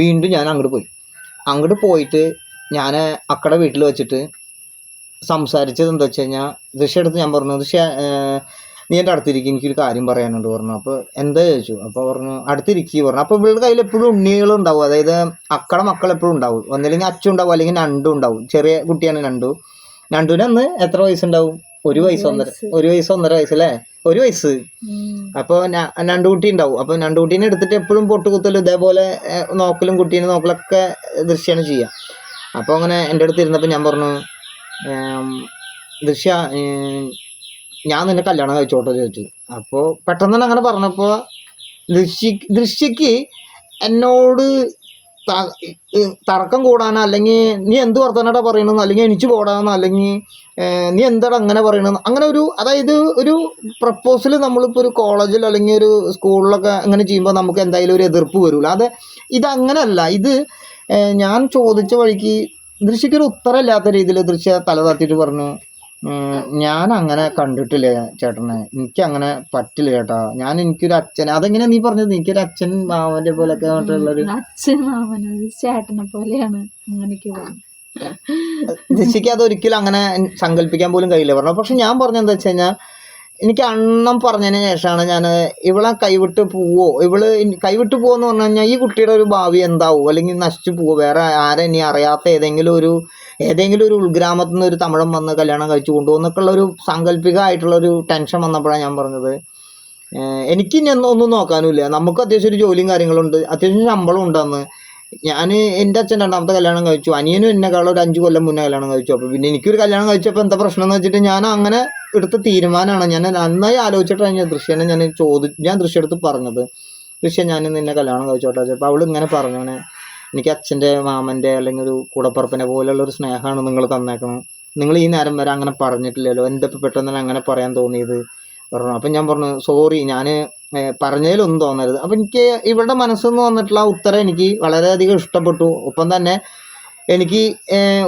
വീണ്ടും ഞാൻ അങ്ങോട്ട് പോയി. അങ്ങോട്ട് പോയിട്ട് ഞാൻ അക്കടെ വീട്ടിൽ വെച്ചിട്ട് സംസാരിച്ചത് എന്താ വെച്ച് കഴിഞ്ഞാൽ ദൃശ്യ എടുത്ത് ഞാൻ പറഞ്ഞു ദൃശ്യ നീ എന്റെ അടുത്തിരിക്കും എനിക്കൊരു കാര്യം പറയാനുണ്ട് പറഞ്ഞു. അപ്പോൾ എന്താ ചോദിച്ചു? അപ്പോൾ പറഞ്ഞു അടുത്തിരിക്കുക പറഞ്ഞു. അപ്പോൾ ഇവളുടെ കയ്യിൽ എപ്പോഴും ഉണ്ണികളും ഉണ്ടാവും. അതായത് അക്കളെ മക്കൾ എപ്പോഴും ഉണ്ടാവും. ഒന്നില്ലെങ്കിൽ അച്ഛൻ ഉണ്ടാവും അല്ലെങ്കിൽ രണ്ടും ഉണ്ടാവും. ചെറിയ കുട്ടിയാണ് നണ്ടു. നണ്ടുവിന് അന്ന് എത്ര വയസ്സുണ്ടാവും? ഒരു വയസ്സ് ഒന്നര ഒരു വയസ്സ്. ഒന്നര വയസ്സ് അല്ലേ? ഒരു വയസ്സ്. അപ്പോൾ അപ്പോൾ നണ്ടുകുട്ടി ഉണ്ടാവും. അപ്പോൾ നണ്ടുകുട്ടീനെ എടുത്തിട്ട് എപ്പോഴും പൊട്ടുകുത്തലും ഇതേപോലെ നോക്കലും കുട്ടീനെ നോക്കലൊക്കെ ദൃശ്യമാണ് ചെയ്യുക അപ്പോൾ അങ്ങനെ എന്റെ അടുത്ത് ഇരുന്നപ്പോൾ ഞാൻ പറഞ്ഞു ദൃശ്യ ഞാൻ നിന്നെ കല്യാണം കഴിച്ചോട്ടോ ചോദിച്ചു. അപ്പോൾ പെട്ടെന്ന് തന്നെ അങ്ങനെ പറഞ്ഞപ്പോൾ ദൃശ്യ ദൃശ്യക്ക് എന്നോട് തർക്കം കൂടാനോ അല്ലെങ്കിൽ നീ എന്ത് വർത്തനാട്ടാ പറയണമെന്ന് അല്ലെങ്കിൽ എനിക്ക് പോടാന്നോ അല്ലെങ്കിൽ നീ എന്താണ് അങ്ങനെ പറയണമെന്ന് അങ്ങനെ ഒരു അതായത് ഒരു പ്രപ്പോസൽ നമ്മളിപ്പോൾ ഒരു കോളേജിൽ അല്ലെങ്കിൽ ഒരു സ്കൂളിലൊക്കെ അങ്ങനെ ചെയ്യുമ്പോൾ നമുക്ക് എന്തായാലും ഒരു എതിർപ്പ് വരില്ല അത് ഇതങ്ങനല്ല. ഇത് ഞാൻ ചോദിച്ച വഴിക്ക് ദൃശ്യക്കൊരു ഉത്തരമില്ലാത്ത രീതിയിൽ ദൃശ്യ തല താത്തിയിട്ട് പറഞ്ഞു ഞാൻ അങ്ങനെ കണ്ടിട്ടില്ല ചേട്ടനെ. എനിക്ക് അങ്ങനെ പറ്റില്ല ചേട്ടാ. ഞാൻ എനിക്കൊരു അച്ഛൻ അതെങ്ങനെ നീ പറഞ്ഞത്? എനിക്കൊരു അച്ഛൻ മാവന്റെ പോലൊക്കെ ആയിട്ടുള്ളൊരു അച്ഛൻ മാമൻ ചേട്ടനെ പോലെയാണ് അങ്ങനെയൊക്കെ പറഞ്ഞു ദൃശ്യക്ക് അത് ഒരിക്കലും അങ്ങനെ സങ്കല്പിക്കാൻ പോലും കഴിയില്ല പറഞ്ഞു. പക്ഷെ ഞാൻ പറഞ്ഞെന്താ വെച്ച് കഴിഞ്ഞാൽ എനിക്ക് അണ്ണം പറഞ്ഞതിന് ശേഷമാണ് ഞാൻ ഇവളെ കൈവിട്ട് പോവോ. ഇവൾ കൈവിട്ട് പോവെന്ന് പറഞ്ഞു കഴിഞ്ഞാൽ ഈ കുട്ടിയുടെ ഒരു ഭാവി എന്താവും? അല്ലെങ്കിൽ നശിച്ചു പോവോ? വേറെ ആരെ ഇനി അറിയാത്ത ഏതെങ്കിലും ഒരു ഏതെങ്കിലും ഒരു ഉൾഗ്രാമത്തിൽ നിന്ന് ഒരു തമിഴൻ വന്ന് കല്യാണം കഴിച്ചു കൊണ്ടുപോകുന്നൊക്കെ ഉള്ള ഒരു സാങ്കല്പികമായിട്ടുള്ള ഒരു ടെൻഷൻ വന്നപ്പോഴാണ് ഞാൻ പറഞ്ഞത്. എനിക്ക് ഇനി ഒന്നും നോക്കാനുമില്ല. നമുക്ക് അത്യാവശ്യം ഒരു ജോലിയും കാര്യങ്ങളുണ്ട് അത്യാവശ്യം ശമ്പളം ഉണ്ടെന്ന്. ഞാൻ എന്റെ അച്ഛൻ രണ്ടാമത്തെ കല്യാണം കഴിച്ചു. അനിയനും എന്നെക്കാളും ഒരു അഞ്ച് കൊല്ലം മുന്നേ കല്യാണം കഴിച്ചു. അപ്പോൾ പിന്നെ എനിക്കൊരു കല്യാണം കഴിച്ചപ്പോൾ എന്താ പ്രശ്നം എന്ന് വെച്ചിട്ട് ഞാൻ അങ്ങനെ എടുത്ത തീരുമാനമാണ് ഞാൻ നന്നായി ആലോചിച്ചിട്ടാണ് ഞാൻ ദൃശ്യനെ ഞാൻ ചോദി ഞാൻ ദൃശ്യം എടുത്ത് പറഞ്ഞത്. ദൃശ്യം ഞാൻ നിന്നെ കല്യാണം കഴിച്ചോട്ടെ അപ്പോൾ അവൾ ഇങ്ങനെ പറഞ്ഞു. എനിക്ക് അച്ഛന്റെ മാമന്റെ അല്ലെങ്കിൽ ഒരു കൂടപ്പറപ്പിനെ പോലെയുള്ള ഒരു സ്നേഹമാണ് നിങ്ങൾ തന്നേക്കണം നിങ്ങൾ ഈ നേരം വരെ അങ്ങനെ പറഞ്ഞിട്ടില്ലല്ലോ. എന്താ ഇപ്പം പെട്ടെന്ന് അങ്ങനെ പറയാൻ തോന്നിയത്? പറഞ്ഞു. അപ്പം ഞാൻ പറഞ്ഞു സോറി ഞാൻ പറഞ്ഞതിലൊന്നും തോന്നരുത്. അപ്പം എനിക്ക് ഇവളുടെ മനസ്സെന്ന് വന്നിട്ടുള്ള ആ ഉത്തരം എനിക്ക് വളരെയധികം ഇഷ്ടപ്പെട്ടു. ഒപ്പം തന്നെ എനിക്ക്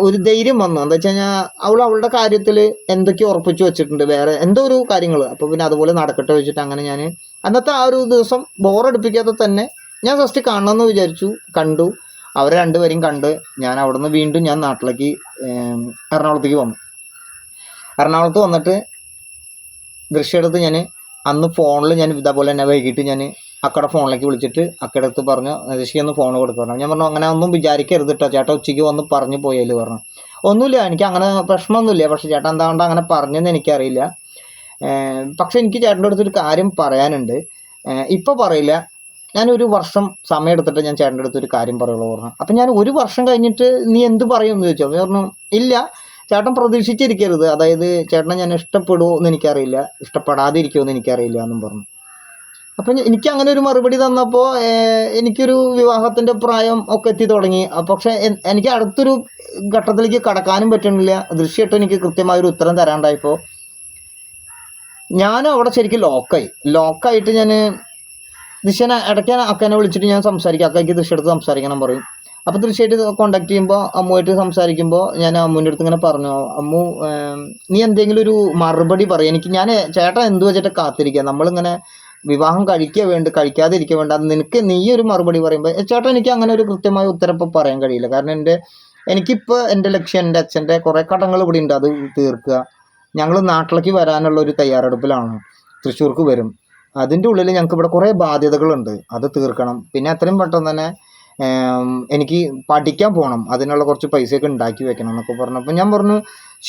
ഒരു ധൈര്യം വന്നു. എന്താ വെച്ച് കഴിഞ്ഞാൽ അവൾ അവളുടെ കാര്യത്തിൽ എന്തൊക്കെ ഉറപ്പിച്ചു വെച്ചിട്ടുണ്ട്. വേറെ എന്തോ ഒരു കാര്യങ്ങൾ അപ്പോൾ പിന്നെ അതുപോലെ നടക്കട്ടെ വെച്ചിട്ട് അങ്ങനെ ഞാൻ അന്നത്തെ ആ ഒരു ദിവസം ബോറടിപ്പിക്കാതെ തന്നെ ഞാൻ ഫസ്റ്റ് കാണണമെന്ന് വിചാരിച്ചു. കണ്ടു. അവരെ രണ്ടുപേരെയും കണ്ട് ഞാൻ അവിടുന്ന് വീണ്ടും ഞാൻ നാട്ടിലേക്ക് എറണാകുളത്തേക്ക് വന്നു. എറണാകുളത്ത് വന്നിട്ട് ദൃശ്യം എടുത്ത് ഞാൻ അന്ന് ഫോണിൽ ഞാൻ ഇതേപോലെ തന്നെ വൈകിട്ട് ഞാൻ അക്കടെ ഫോണിലേക്ക് വിളിച്ചിട്ട് അക്കടെ അടുത്ത് പറഞ്ഞു ശശി ഒന്ന് ഫോൺ കൊടുത്തു പറഞ്ഞു. ഞാൻ പറഞ്ഞു അങ്ങനെ ഒന്നും വിചാരിക്കരുത് കേട്ടോ ചേട്ടാ ഉച്ചയ്ക്ക് വന്ന് പറഞ്ഞു പോയാൽ പറഞ്ഞു. ഒന്നുമില്ല എനിക്ക് അങ്ങനെ പ്രശ്നമൊന്നുമില്ല. പക്ഷേ ചേട്ടാ എന്താണ്ട് അങ്ങനെ പറഞ്ഞെന്ന് എനിക്കറിയില്ല. പക്ഷെ എനിക്ക് ചേട്ടന്റെ അടുത്തൊരു കാര്യം പറയാനുണ്ട്. ഇപ്പോൾ പറയില്ല. ഞാൻ ഒരു വർഷം സമയം എടുത്തിട്ട് ഞാൻ ചേട്ടന്റെ അടുത്ത് ഒരു കാര്യം പറയുള്ളൂ പറഞ്ഞു. അപ്പം ഞാൻ ഒരു വർഷം കഴിഞ്ഞിട്ട് നീ എന്ത് പറയും എന്ന് ചോദിച്ചു പറഞ്ഞു ഇല്ല ചേട്ടൻ പ്രതീക്ഷിച്ചിരിക്കരുത്. അതായത് ചേട്ടനെ ഞാൻ ഇഷ്ടപ്പെടുമോ എന്ന് എനിക്കറിയില്ല. ഇഷ്ടപ്പെടാതിരിക്കുമോ എന്ന് എനിക്കറിയില്ല എന്നും പറഞ്ഞു. അപ്പം എനിക്ക് അങ്ങനെ ഒരു മറുപടി തന്നപ്പോൾ എനിക്കൊരു വിവാഹത്തിന്റെ പ്രായം ഒക്കെ എത്തി തുടങ്ങി. പക്ഷേ എനിക്ക് അടുത്തൊരു ഘട്ടത്തിലേക്ക് കടക്കാനും പറ്റുന്നില്ല ദൃശ്യമായിട്ട് എനിക്ക് കൃത്യമായൊരു ഉത്തരം തരാണ്ടായപ്പോൾ ഞാൻ അവിടെ ശരിക്കും ലോക്കായി. ലോക്കായിട്ട് ഞാൻ ദിശനെ ഇടയ്ക്ക് അക്കനെ വിളിച്ചിട്ട് ഞാൻ സംസാരിക്കും. അക്കയ്ക്ക് ദൃശ്യെടുത്ത് സംസാരിക്കണം പറയും. അപ്പോൾ തീർച്ചയായിട്ടും കോണ്ടാക്ട് ചെയ്യുമ്പോൾ അമ്മുമായിട്ട് സംസാരിക്കുമ്പോൾ ഞാൻ അമ്മുവിന്റെ അടുത്ത് ഇങ്ങനെ പറഞ്ഞു. അമ്മു നീ എന്തെങ്കിലും ഒരു മറുപടി പറയും. എനിക്ക് ഞാൻ ചേട്ടൻ എന്ത് വെച്ചിട്ട് കാത്തിരിക്കുക നമ്മളിങ്ങനെ വിവാഹം കഴിക്കുക വേണ്ട കഴിക്കാതെ കഴിക്കാതിരിക്കുക വേണ്ട നിനക്ക് നീ ഒരു മറുപടി പറയുമ്പോൾ ചേട്ടൻ എനിക്ക് അങ്ങനെ ഒരു കൃത്യമായ ഉത്തരം ഇപ്പോൾ പറയാൻ കഴിയില്ല. കാരണം എന്റെ എനിക്കിപ്പോൾ എന്റെ ലക്ഷ്യം എന്റെ അച്ഛന്റെ കുറേ കടങ്ങൾ ഇവിടെ ഉണ്ട്. അത് തീർക്കുക. ഞങ്ങൾ നാട്ടിലേക്ക് വരാനുള്ള ഒരു തയ്യാറെടുപ്പിലാണ്. തൃശ്ശൂർക്ക് വരും. അതിന്റെ ഉള്ളിൽ ഞങ്ങൾക്ക് ഇവിടെ കുറേ ബാധ്യതകളുണ്ട്. അത് തീർക്കണം. പിന്നെ എത്രയും പെട്ടെന്ന് തന്നെ എനിക്ക് പഠിക്കാൻ പോകണം അതിനുള്ള കുറച്ച് പൈസയൊക്കെ ഉണ്ടാക്കി വെക്കണം എന്നൊക്കെ പറഞ്ഞപ്പോൾ ഞാൻ പറഞ്ഞു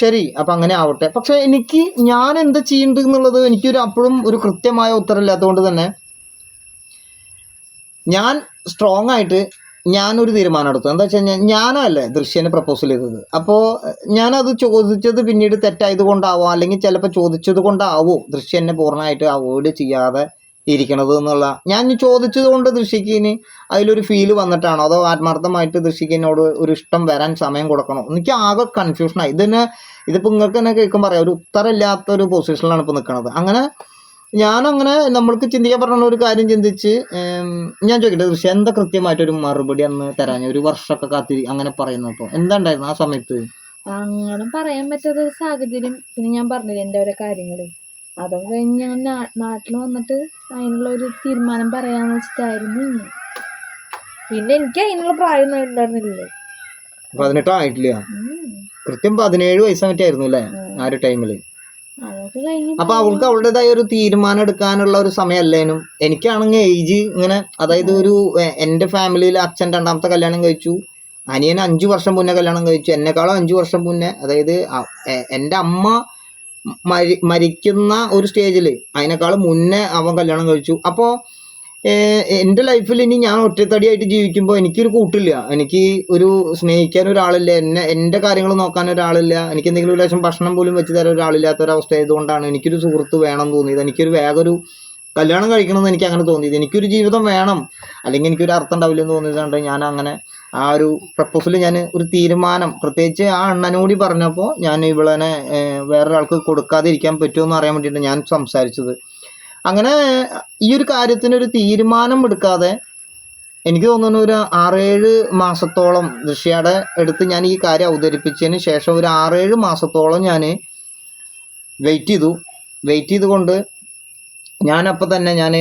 ശരി അപ്പം അങ്ങനെ ആവട്ടെ. പക്ഷേ എനിക്ക് ഞാൻ എന്താ ചെയ്യേണ്ടത് എന്നുള്ളത് എനിക്കൊരു അപ്പോഴും ഒരു കൃത്യമായ ഉത്തരമില്ലാത്തതുകൊണ്ട് തന്നെ ഞാൻ സ്ട്രോങ് ആയിട്ട് ഞാനൊരു തീരുമാനം എടുത്തു. എന്താ വെച്ച് കഴിഞ്ഞാൽ ഞാനല്ലേ ദൃശ്യനെ പ്രപ്പോസൽ ചെയ്തത്. അപ്പോൾ ഞാനത് ചോദിച്ചത് പിന്നീട് തെറ്റായത് കൊണ്ടാവാം അല്ലെങ്കിൽ ചിലപ്പോൾ ചോദിച്ചത് കൊണ്ടാവോ ദൃശ്യനെ പൂർണമായിട്ട് അവോയ്ഡ് ചെയ്യാതെ ഇരിക്കണത് എന്നുള്ള. ഞാൻ ചോദിച്ചത് കൊണ്ട് ദൃശ്യക്ക് അതിലൊരു ഫീൽ വന്നിട്ടാണോ? അതോ ആത്മാർത്ഥമായിട്ട് ദൃശ്യക്കിനോട് ഒരു ഇഷ്ടം വരാൻ സമയം കൊടുക്കണോ? എനിക്ക് ആകെ കൺഫ്യൂഷനായി ഇതിന് ഇതിപ്പോൾ നിങ്ങൾക്ക് തന്നെ കേൾക്കുമ്പോൾ പറയാം. ഒരു ഉത്തരമില്ലാത്ത ഒരു പൊസിഷനിലാണ് ഇപ്പോൾ നിൽക്കുന്നത് അങ്ങനെ ഞാനങ്ങനെ നമ്മൾക്ക് ചിന്തിക്കാൻ പറഞ്ഞ ഒരു കാര്യം ചിന്തിച്ച് ഞാൻ ചോദിക്കട്ടെ ദൃശ്യം എന്താ കൃത്യമായിട്ടൊരു മറുപടി അന്ന് തരാൻ ഒരു വർഷമൊക്കെ കാത്തി അങ്ങനെ പറയുന്നപ്പോൾ എന്താ ഉണ്ടായിരുന്നു ആ സമയത്ത്? അങ്ങനെ പറയാൻ പറ്റാത്ത സാഹചര്യം. പിന്നെ ഞാൻ പറഞ്ഞില്ല എന്റെ ഓരോ കാര്യങ്ങൾ. അതൊക്കെ കഴിഞ്ഞ് ഞാൻ നാട്ടിൽ വന്നിട്ട് അതിനുള്ള ഒരു തീരുമാനം പറയാന്ന് വെച്ചിട്ടായിരുന്നു ഇന്ന്. പിന്നെ എനിക്ക് അതിനുള്ള പ്രായം ഒന്നും ഉണ്ടായിരുന്നില്ലല്ലോ. പതിനെട്ടും ആയിട്ടില്ല. കൃത്യം പതിനേഴ് വയസ്സ് മറ്റായിരുന്നു അല്ലേ ആ ഒരു ടൈമിൽ അപ്പൊ അവൾക്ക് അവളുടേതായ ഒരു തീരുമാനം എടുക്കാനുള്ള ഒരു സമയമല്ലേനും? എനിക്കാണെങ്കിൽ ഏജ് ഇങ്ങനെ അതായത് ഒരു എന്റെ ഫാമിലിയിൽ അച്ഛൻ രണ്ടാമത്തെ കല്യാണം കഴിച്ചു. അനിയൻ അഞ്ചു വർഷം മുന്നേ കല്യാണം കഴിച്ചു. എന്നെക്കാളും അഞ്ചു വർഷം മുന്നേ അതായത് എന്റെ എന്റെ അമ്മ മരി മരിക്കുന്ന ഒരു സ്റ്റേജിൽ അതിനേക്കാളും മുന്നേ അവൻ കല്യാണം കഴിച്ചു. അപ്പോൾ എന്റെ ലൈഫിൽ ഇനി ഞാൻ ഒറ്റത്തടിയായിട്ട് ജീവിക്കുമ്പോൾ എനിക്കൊരു കൂട്ടില്ല. എനിക്ക് ഒരു സ്നേഹിക്കാൻ ഒരാളില്ല. എന്നെ എന്റെ കാര്യങ്ങൾ നോക്കാൻ ഒരാളില്ല. എനിക്ക് എന്തെങ്കിലും ഒരു ലക്ഷം ഭക്ഷണം പോലും വെച്ച് തരാൻ ഒരാളില്ലാത്ത ഒരവസ്ഥ ആയതുകൊണ്ടാണ് എനിക്കൊരു സുഹൃത്ത് വേണം തോന്നിയത്. എനിക്കൊരു വേഗം ഒരു കല്യാണം കഴിക്കണമെന്ന് എനിക്ക് അങ്ങനെ തോന്നിയത്. എനിക്കൊരു ജീവിതം വേണം. അല്ലെങ്കിൽ എനിക്കൊരു അർത്ഥം ഉണ്ടാവില്ല എന്ന് തോന്നിയതുകൊണ്ട് ഞാൻ അങ്ങനെ ആ ഒരു പ്രപ്പോസൽ ഞാൻ ഒരു തീരുമാനം. പ്രത്യേകിച്ച് ആ അണ്ണനോടി പറഞ്ഞപ്പോൾ ഞാൻ ഇവളനെ വേറൊരാൾക്ക് കൊടുക്കാതിരിക്കാൻ പറ്റുമോ എന്ന് അറിയാൻ വേണ്ടിയിട്ട് ഞാൻ സംസാരിച്ചത്. അങ്ങനെ ഈ ഒരു കാര്യത്തിനൊരു തീരുമാനം എടുക്കാതെ എനിക്ക് തോന്നുന്നു ഒരു ആറേഴ് മാസത്തോളം ദൃശ്യയുടെ അടുത്ത് ഞാൻ ഈ കാര്യം അവതരിപ്പിച്ചതിന് ശേഷം ഒരു ആറേഴ് മാസത്തോളം ഞാൻ വെയിറ്റ് ചെയ്തു. വെയിറ്റ് ചെയ്തുകൊണ്ട് ഞാനപ്പോൾ തന്നെ ഞാൻ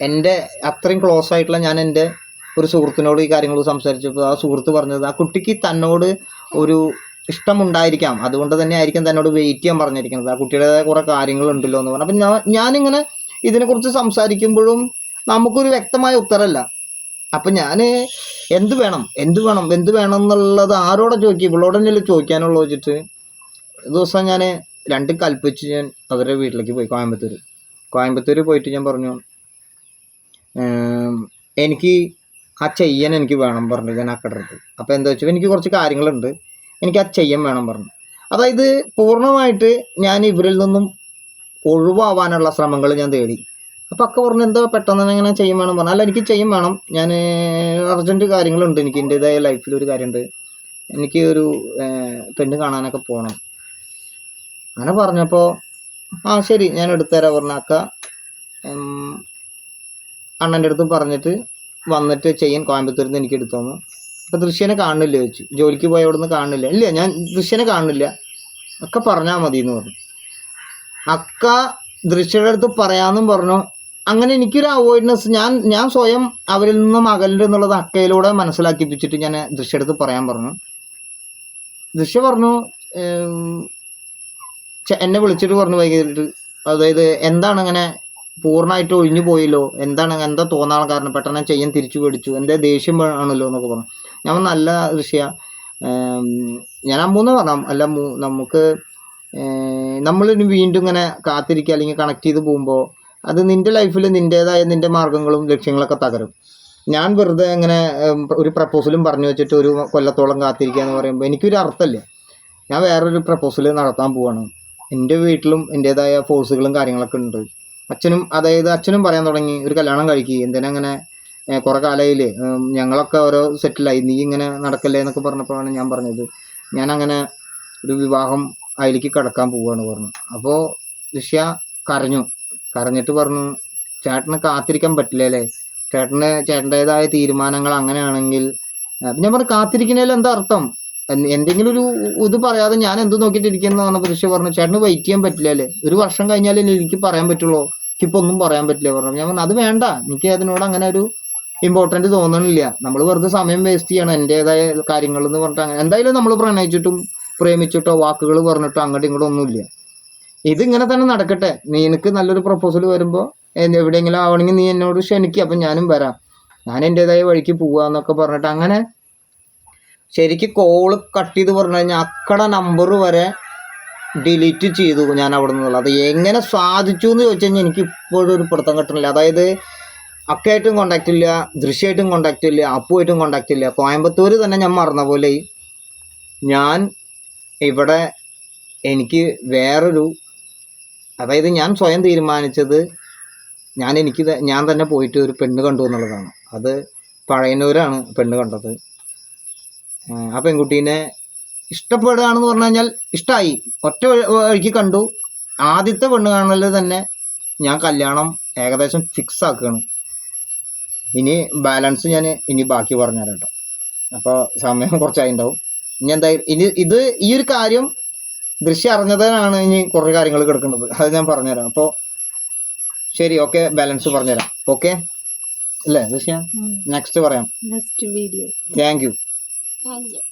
എന്റെ അത്രയും ക്ലോസ് ആയിട്ടുള്ള ഞാൻ എന്റെ ഒരു സുഹൃത്തിനോട് ഈ കാര്യങ്ങൾ സംസാരിച്ചപ്പോൾ ആ സുഹൃത്ത് പറഞ്ഞത് ആ കുട്ടിക്ക് തന്നോട് ഒരു ഇഷ്ടമുണ്ടായിരിക്കാം. അതുകൊണ്ട് തന്നെ ആയിരിക്കും തന്നോട് വെയിറ്റ് ചെയ്യാൻ പറഞ്ഞിരിക്കുന്നത്. ആ കുട്ടിയുടേതായ കുറേ കാര്യങ്ങളുണ്ടല്ലോ എന്ന് പറഞ്ഞു. അപ്പം ഞാൻ ഞാനിങ്ങനെ ഇതിനെക്കുറിച്ച് സംസാരിക്കുമ്പോഴും നമുക്കൊരു വ്യക്തമായ ഉത്തരമല്ല അപ്പം ഞാൻ എന്ത് വേണം? എന്ത് വേണം? എന്ത് വേണം എന്നുള്ളത് ആരോടെ ചോദിക്കും ഇവളോട് തന്നെയല്ലേ ചോദിക്കാനുള്ളൂ വെച്ചിട്ട്. ദിവസം ഞാൻ രണ്ട് കൽപ്പിച്ച് ഞാൻ അവരുടെ വീട്ടിലേക്ക് പോയി കോയമ്പത്തൂർ കോയമ്പത്തൂർ പോയിട്ട് ഞാൻ പറഞ്ഞു എനിക്ക് ആ ചെയ്യൻ എനിക്ക് വേണം പറഞ്ഞു ഞാൻ അക്കടത്ത് അപ്പോൾ എന്താ വെച്ചാൽ എനിക്ക് കുറച്ച് കാര്യങ്ങളുണ്ട് എനിക്ക് ആ ചെയ്യൻ വേണം പറഞ്ഞു. അതായത് പൂർണമായിട്ട് ഞാൻ ഇവരിൽ നിന്നും ഒഴിവാവാനുള്ള ശ്രമങ്ങൾ ഞാൻ തേടി. അപ്പം അക്ക പറഞ്ഞു എന്താ പെട്ടെന്ന് തന്നെ ഇങ്ങനെ ചെയ്യും വേണം? പറഞ്ഞു അല്ല എനിക്ക് ചെയ്യും വേണം. ഞാൻ അർജന്റ് കാര്യങ്ങളുണ്ട് എനിക്ക് എന്റെതായ ലൈഫിൽ ഒരു കാര്യമുണ്ട് എനിക്ക് ഒരു പെണ്ണ് കാണാനൊക്കെ പോകണം അങ്ങനെ പറഞ്ഞപ്പോൾ ആ ശരി. ഞാൻ എടുത്തുതരാം പറഞ്ഞ അക്ക ഉം, അണ്ണന്റെ അടുത്ത് പറഞ്ഞിട്ട് വന്നിട്ട് ചെയ്യാൻ കോയമ്പത്തൂരിൽ നിന്ന് എനിക്ക് എടുത്തു തന്നു അപ്പോൾ ദൃശ്യനെ കാണുന്നില്ല ചോദിച്ചു ജോലിക്ക് പോയ അവിടെ നിന്ന് കാണുന്നില്ല. ഇല്ല ഞാൻ ദൃശ്യനെ കാണുന്നില്ല. അക്ക പറഞ്ഞാൽ മതി എന്ന് പറഞ്ഞു. അക്ക ദൃശ്യയുടെ അടുത്ത് പറയാമെന്നും പറഞ്ഞു. അങ്ങനെ എനിക്കൊരു അവോയ്ഡ്നെസ്. ഞാൻ ഞാൻ സ്വയം അവരിൽ നിന്നും അകലുണ്ട് എന്നുള്ളത് അക്കയിലൂടെ മനസ്സിലാക്കിപ്പിച്ചിട്ട് ഞാൻ ദൃശ്യടുത്ത് പറയാൻ പറഞ്ഞു. ദൃശ്യ പറഞ്ഞു എന്നെ വിളിച്ചിട്ട് പറഞ്ഞു വൈകിട്ട് അതായത് എന്താണ് അങ്ങനെ പൂർണമായിട്ട് ഒഴിഞ്ഞു പോയല്ലോ? എന്താണ് എന്താ തോന്നാൻ കാരണം? പെട്ടെന്ന് ചെയ്യാൻ തിരിച്ചു പിടിച്ചു. എന്റെ ദേഷ്യം ആണല്ലോ എന്നൊക്കെ പറഞ്ഞു. ഞാൻ നല്ല ദൃശ്യ ഞാൻ അമ്മൂന്ന് പറഞ്ഞു അല്ല നമുക്ക് നമ്മൾ വീണ്ടും ഇങ്ങനെ കാത്തിരിക്കുക അല്ലെങ്കിൽ കണക്ട് ചെയ്ത് പോകുമ്പോൾ അത് നിന്റെ ലൈഫിൽ നിന്റേതായ നിന്റെ മാർഗങ്ങളും ലക്ഷ്യങ്ങളൊക്കെ തകരും. ഞാൻ വെറുതെ ഇങ്ങനെ ഒരു പ്രപ്പോസലും പറഞ്ഞു വെച്ചിട്ട് ഒരു കൊല്ലത്തോളം കാത്തിരിക്കുക എന്ന് പറയുമ്പോൾ എനിക്കൊരു അർത്ഥമില്ല. ഞാൻ വേറൊരു പ്രപ്പോസൽ നടത്താൻ പോവാണ്. എന്റെ വീട്ടിലും എന്റേതായ ഫോഴ്സുകളും കാര്യങ്ങളൊക്കെ ഉണ്ട്. അച്ഛനും അതായത് അച്ഛനും പറയാൻ തുടങ്ങി ഒരു കല്യാണം കഴിക്കി എന്തിനാ അങ്ങനെ കുറെ കാലമായില്ലേ ഞങ്ങളൊക്കെ ഓരോ സെറ്റിലായി നീ ഇങ്ങനെ നടക്കല്ലേ എന്നൊക്കെ പറഞ്ഞപ്പോഴാണ് ഞാൻ പറഞ്ഞത്. ഞാനങ്ങനെ ഒരു വിവാഹം അതിലേക്ക് കടക്കാൻ പോവുകയാണ് പറഞ്ഞു. അപ്പോൾ ഋഷ്യ കരഞ്ഞു. കരഞ്ഞിട്ട് പറഞ്ഞു ചേട്ടന് കാത്തിരിക്കാൻ പറ്റില്ല അല്ലേ? ചേട്ടന് ചേട്ടന്റെതായ തീരുമാനങ്ങൾ അങ്ങനെയാണെങ്കിൽ ഞാൻ പറഞ്ഞു കാത്തിരിക്കുന്നതിൽ എന്താ അർത്ഥം? എന്തെങ്കിലും ഒരു ഇത് പറയാതെ ഞാൻ എന്ത് നോക്കിയിട്ട് ഇരിക്കുന്നു പറഞ്ഞപ്പോൾ ഋഷി പറഞ്ഞു ചേട്ടന് വെയിറ്റ് ചെയ്യാൻ പറ്റില്ല അല്ലേ? ഒരു വർഷം കഴിഞ്ഞാലേ എനിക്ക് പറയാൻ പറ്റുള്ളൂ. എനിക്കിപ്പോൾ ഒന്നും പറയാൻ പറ്റില്ല പറഞ്ഞു. ഞാൻ പറഞ്ഞു അത് വേണ്ട. എനിക്ക് അതിനോട് അങ്ങനെ ഒരു ഇമ്പോർട്ടന്റ് തോന്നണില്ല. നമ്മൾ വെറുതെ സമയം വേസ്റ്റ് ചെയ്യണം. എന്റെതായ കാര്യങ്ങൾ എന്ന് പറഞ്ഞിട്ട് അങ്ങനെ. എന്തായാലും നമ്മൾ പ്രണയിച്ചിട്ടും പ്രേമിച്ചിട്ടോ വാക്കുകൾ പറഞ്ഞിട്ടോ അങ്ങോട്ടും ഇങ്ങോട്ടും ഒന്നുമില്ല. ഇതിങ്ങനെ തന്നെ നടക്കട്ടെ. നീ എനിക്ക് നല്ലൊരു പ്രപ്പോസൽ വരുമ്പോൾ എവിടെയെങ്കിലും ആവണമെങ്കിൽ നീ എന്നോട് ക്ഷണിക്കുക അപ്പം ഞാനും വരാം. ഞാൻ എന്റെതായ വഴിക്ക് പോവാന്നൊക്കെ പറഞ്ഞിട്ട് അങ്ങനെ ശരിക്ക് കോൾ കട്ട് ചെയ്ത് പറഞ്ഞു കഴിഞ്ഞാൽ അക്കടെ നമ്പർ വരെ ഡിലീറ്റ് ചെയ്തു ഞാൻ അവിടെ നിന്നുള്ള അത് എങ്ങനെ സാധിച്ചു എന്ന് ചോദിച്ചു കഴിഞ്ഞാൽ എനിക്ക് ഇപ്പോഴും ഒരു പിടുത്തം കിട്ടണില്ല അതായത് അക്കയായിട്ടും കോണ്ടാക്റ്റ് ഇല്ല ദൃശ്യമായിട്ടും കോണ്ടാക്റ്റ് ഇല്ല അപ്പുമായിട്ടും കോണ്ടാക്റ്റ് ഇല്ല. കോയമ്പത്തൂർ തന്നെ ഞാൻ മറന്ന പോലെ ഞാൻ ഇവിടെ എനിക്ക് വേറൊരു അതായത് ഞാൻ സ്വയം തീരുമാനിച്ചത് ഞാൻ എനിക്ക് ഞാൻ തന്നെ പോയിട്ട് ഒരു പെണ്ണ് കണ്ടു എന്നുള്ളതാണ്. അത് പഴയന്നൂരാണ് പെണ്ണ് കണ്ടത്. ആ, പെൺകുട്ടീനെ ഇഷ്ടപ്പെടുകയാണെന്ന് പറഞ്ഞു കഴിഞ്ഞാൽ ഇഷ്ടമായി ഒറ്റ വഴിക്ക് കണ്ടു. ആദ്യത്തെ പെണ്ണ് കാണൽ തന്നെ ഞാൻ കല്യാണം ഏകദേശം ഫിക്സ് ആക്കുകയാണ്. ഇനി ബാലൻസ് ഞാൻ ഇനി ബാക്കി പറഞ്ഞുതരാം കേട്ടോ. അപ്പോൾ സമയം (laughs) കുറച്ചായി ഉണ്ടാവും ഇനി എന്തായാലും ഇനി ഇത് ഈ ഒരു കാര്യം ദൃശ്യം അറിഞ്ഞതിനാണ് ഇനി കുറേ കാര്യങ്ങൾ കിടക്കുന്നത് അത് ഞാൻ പറഞ്ഞുതരാം അപ്പോൾ ശരി ഓക്കെ ബാലൻസ് പറഞ്ഞുതരാം. ഓക്കെ അല്ലേ ദൃശ്യ? നെക്സ്റ്റ് പറയാം. Next video thank you thank you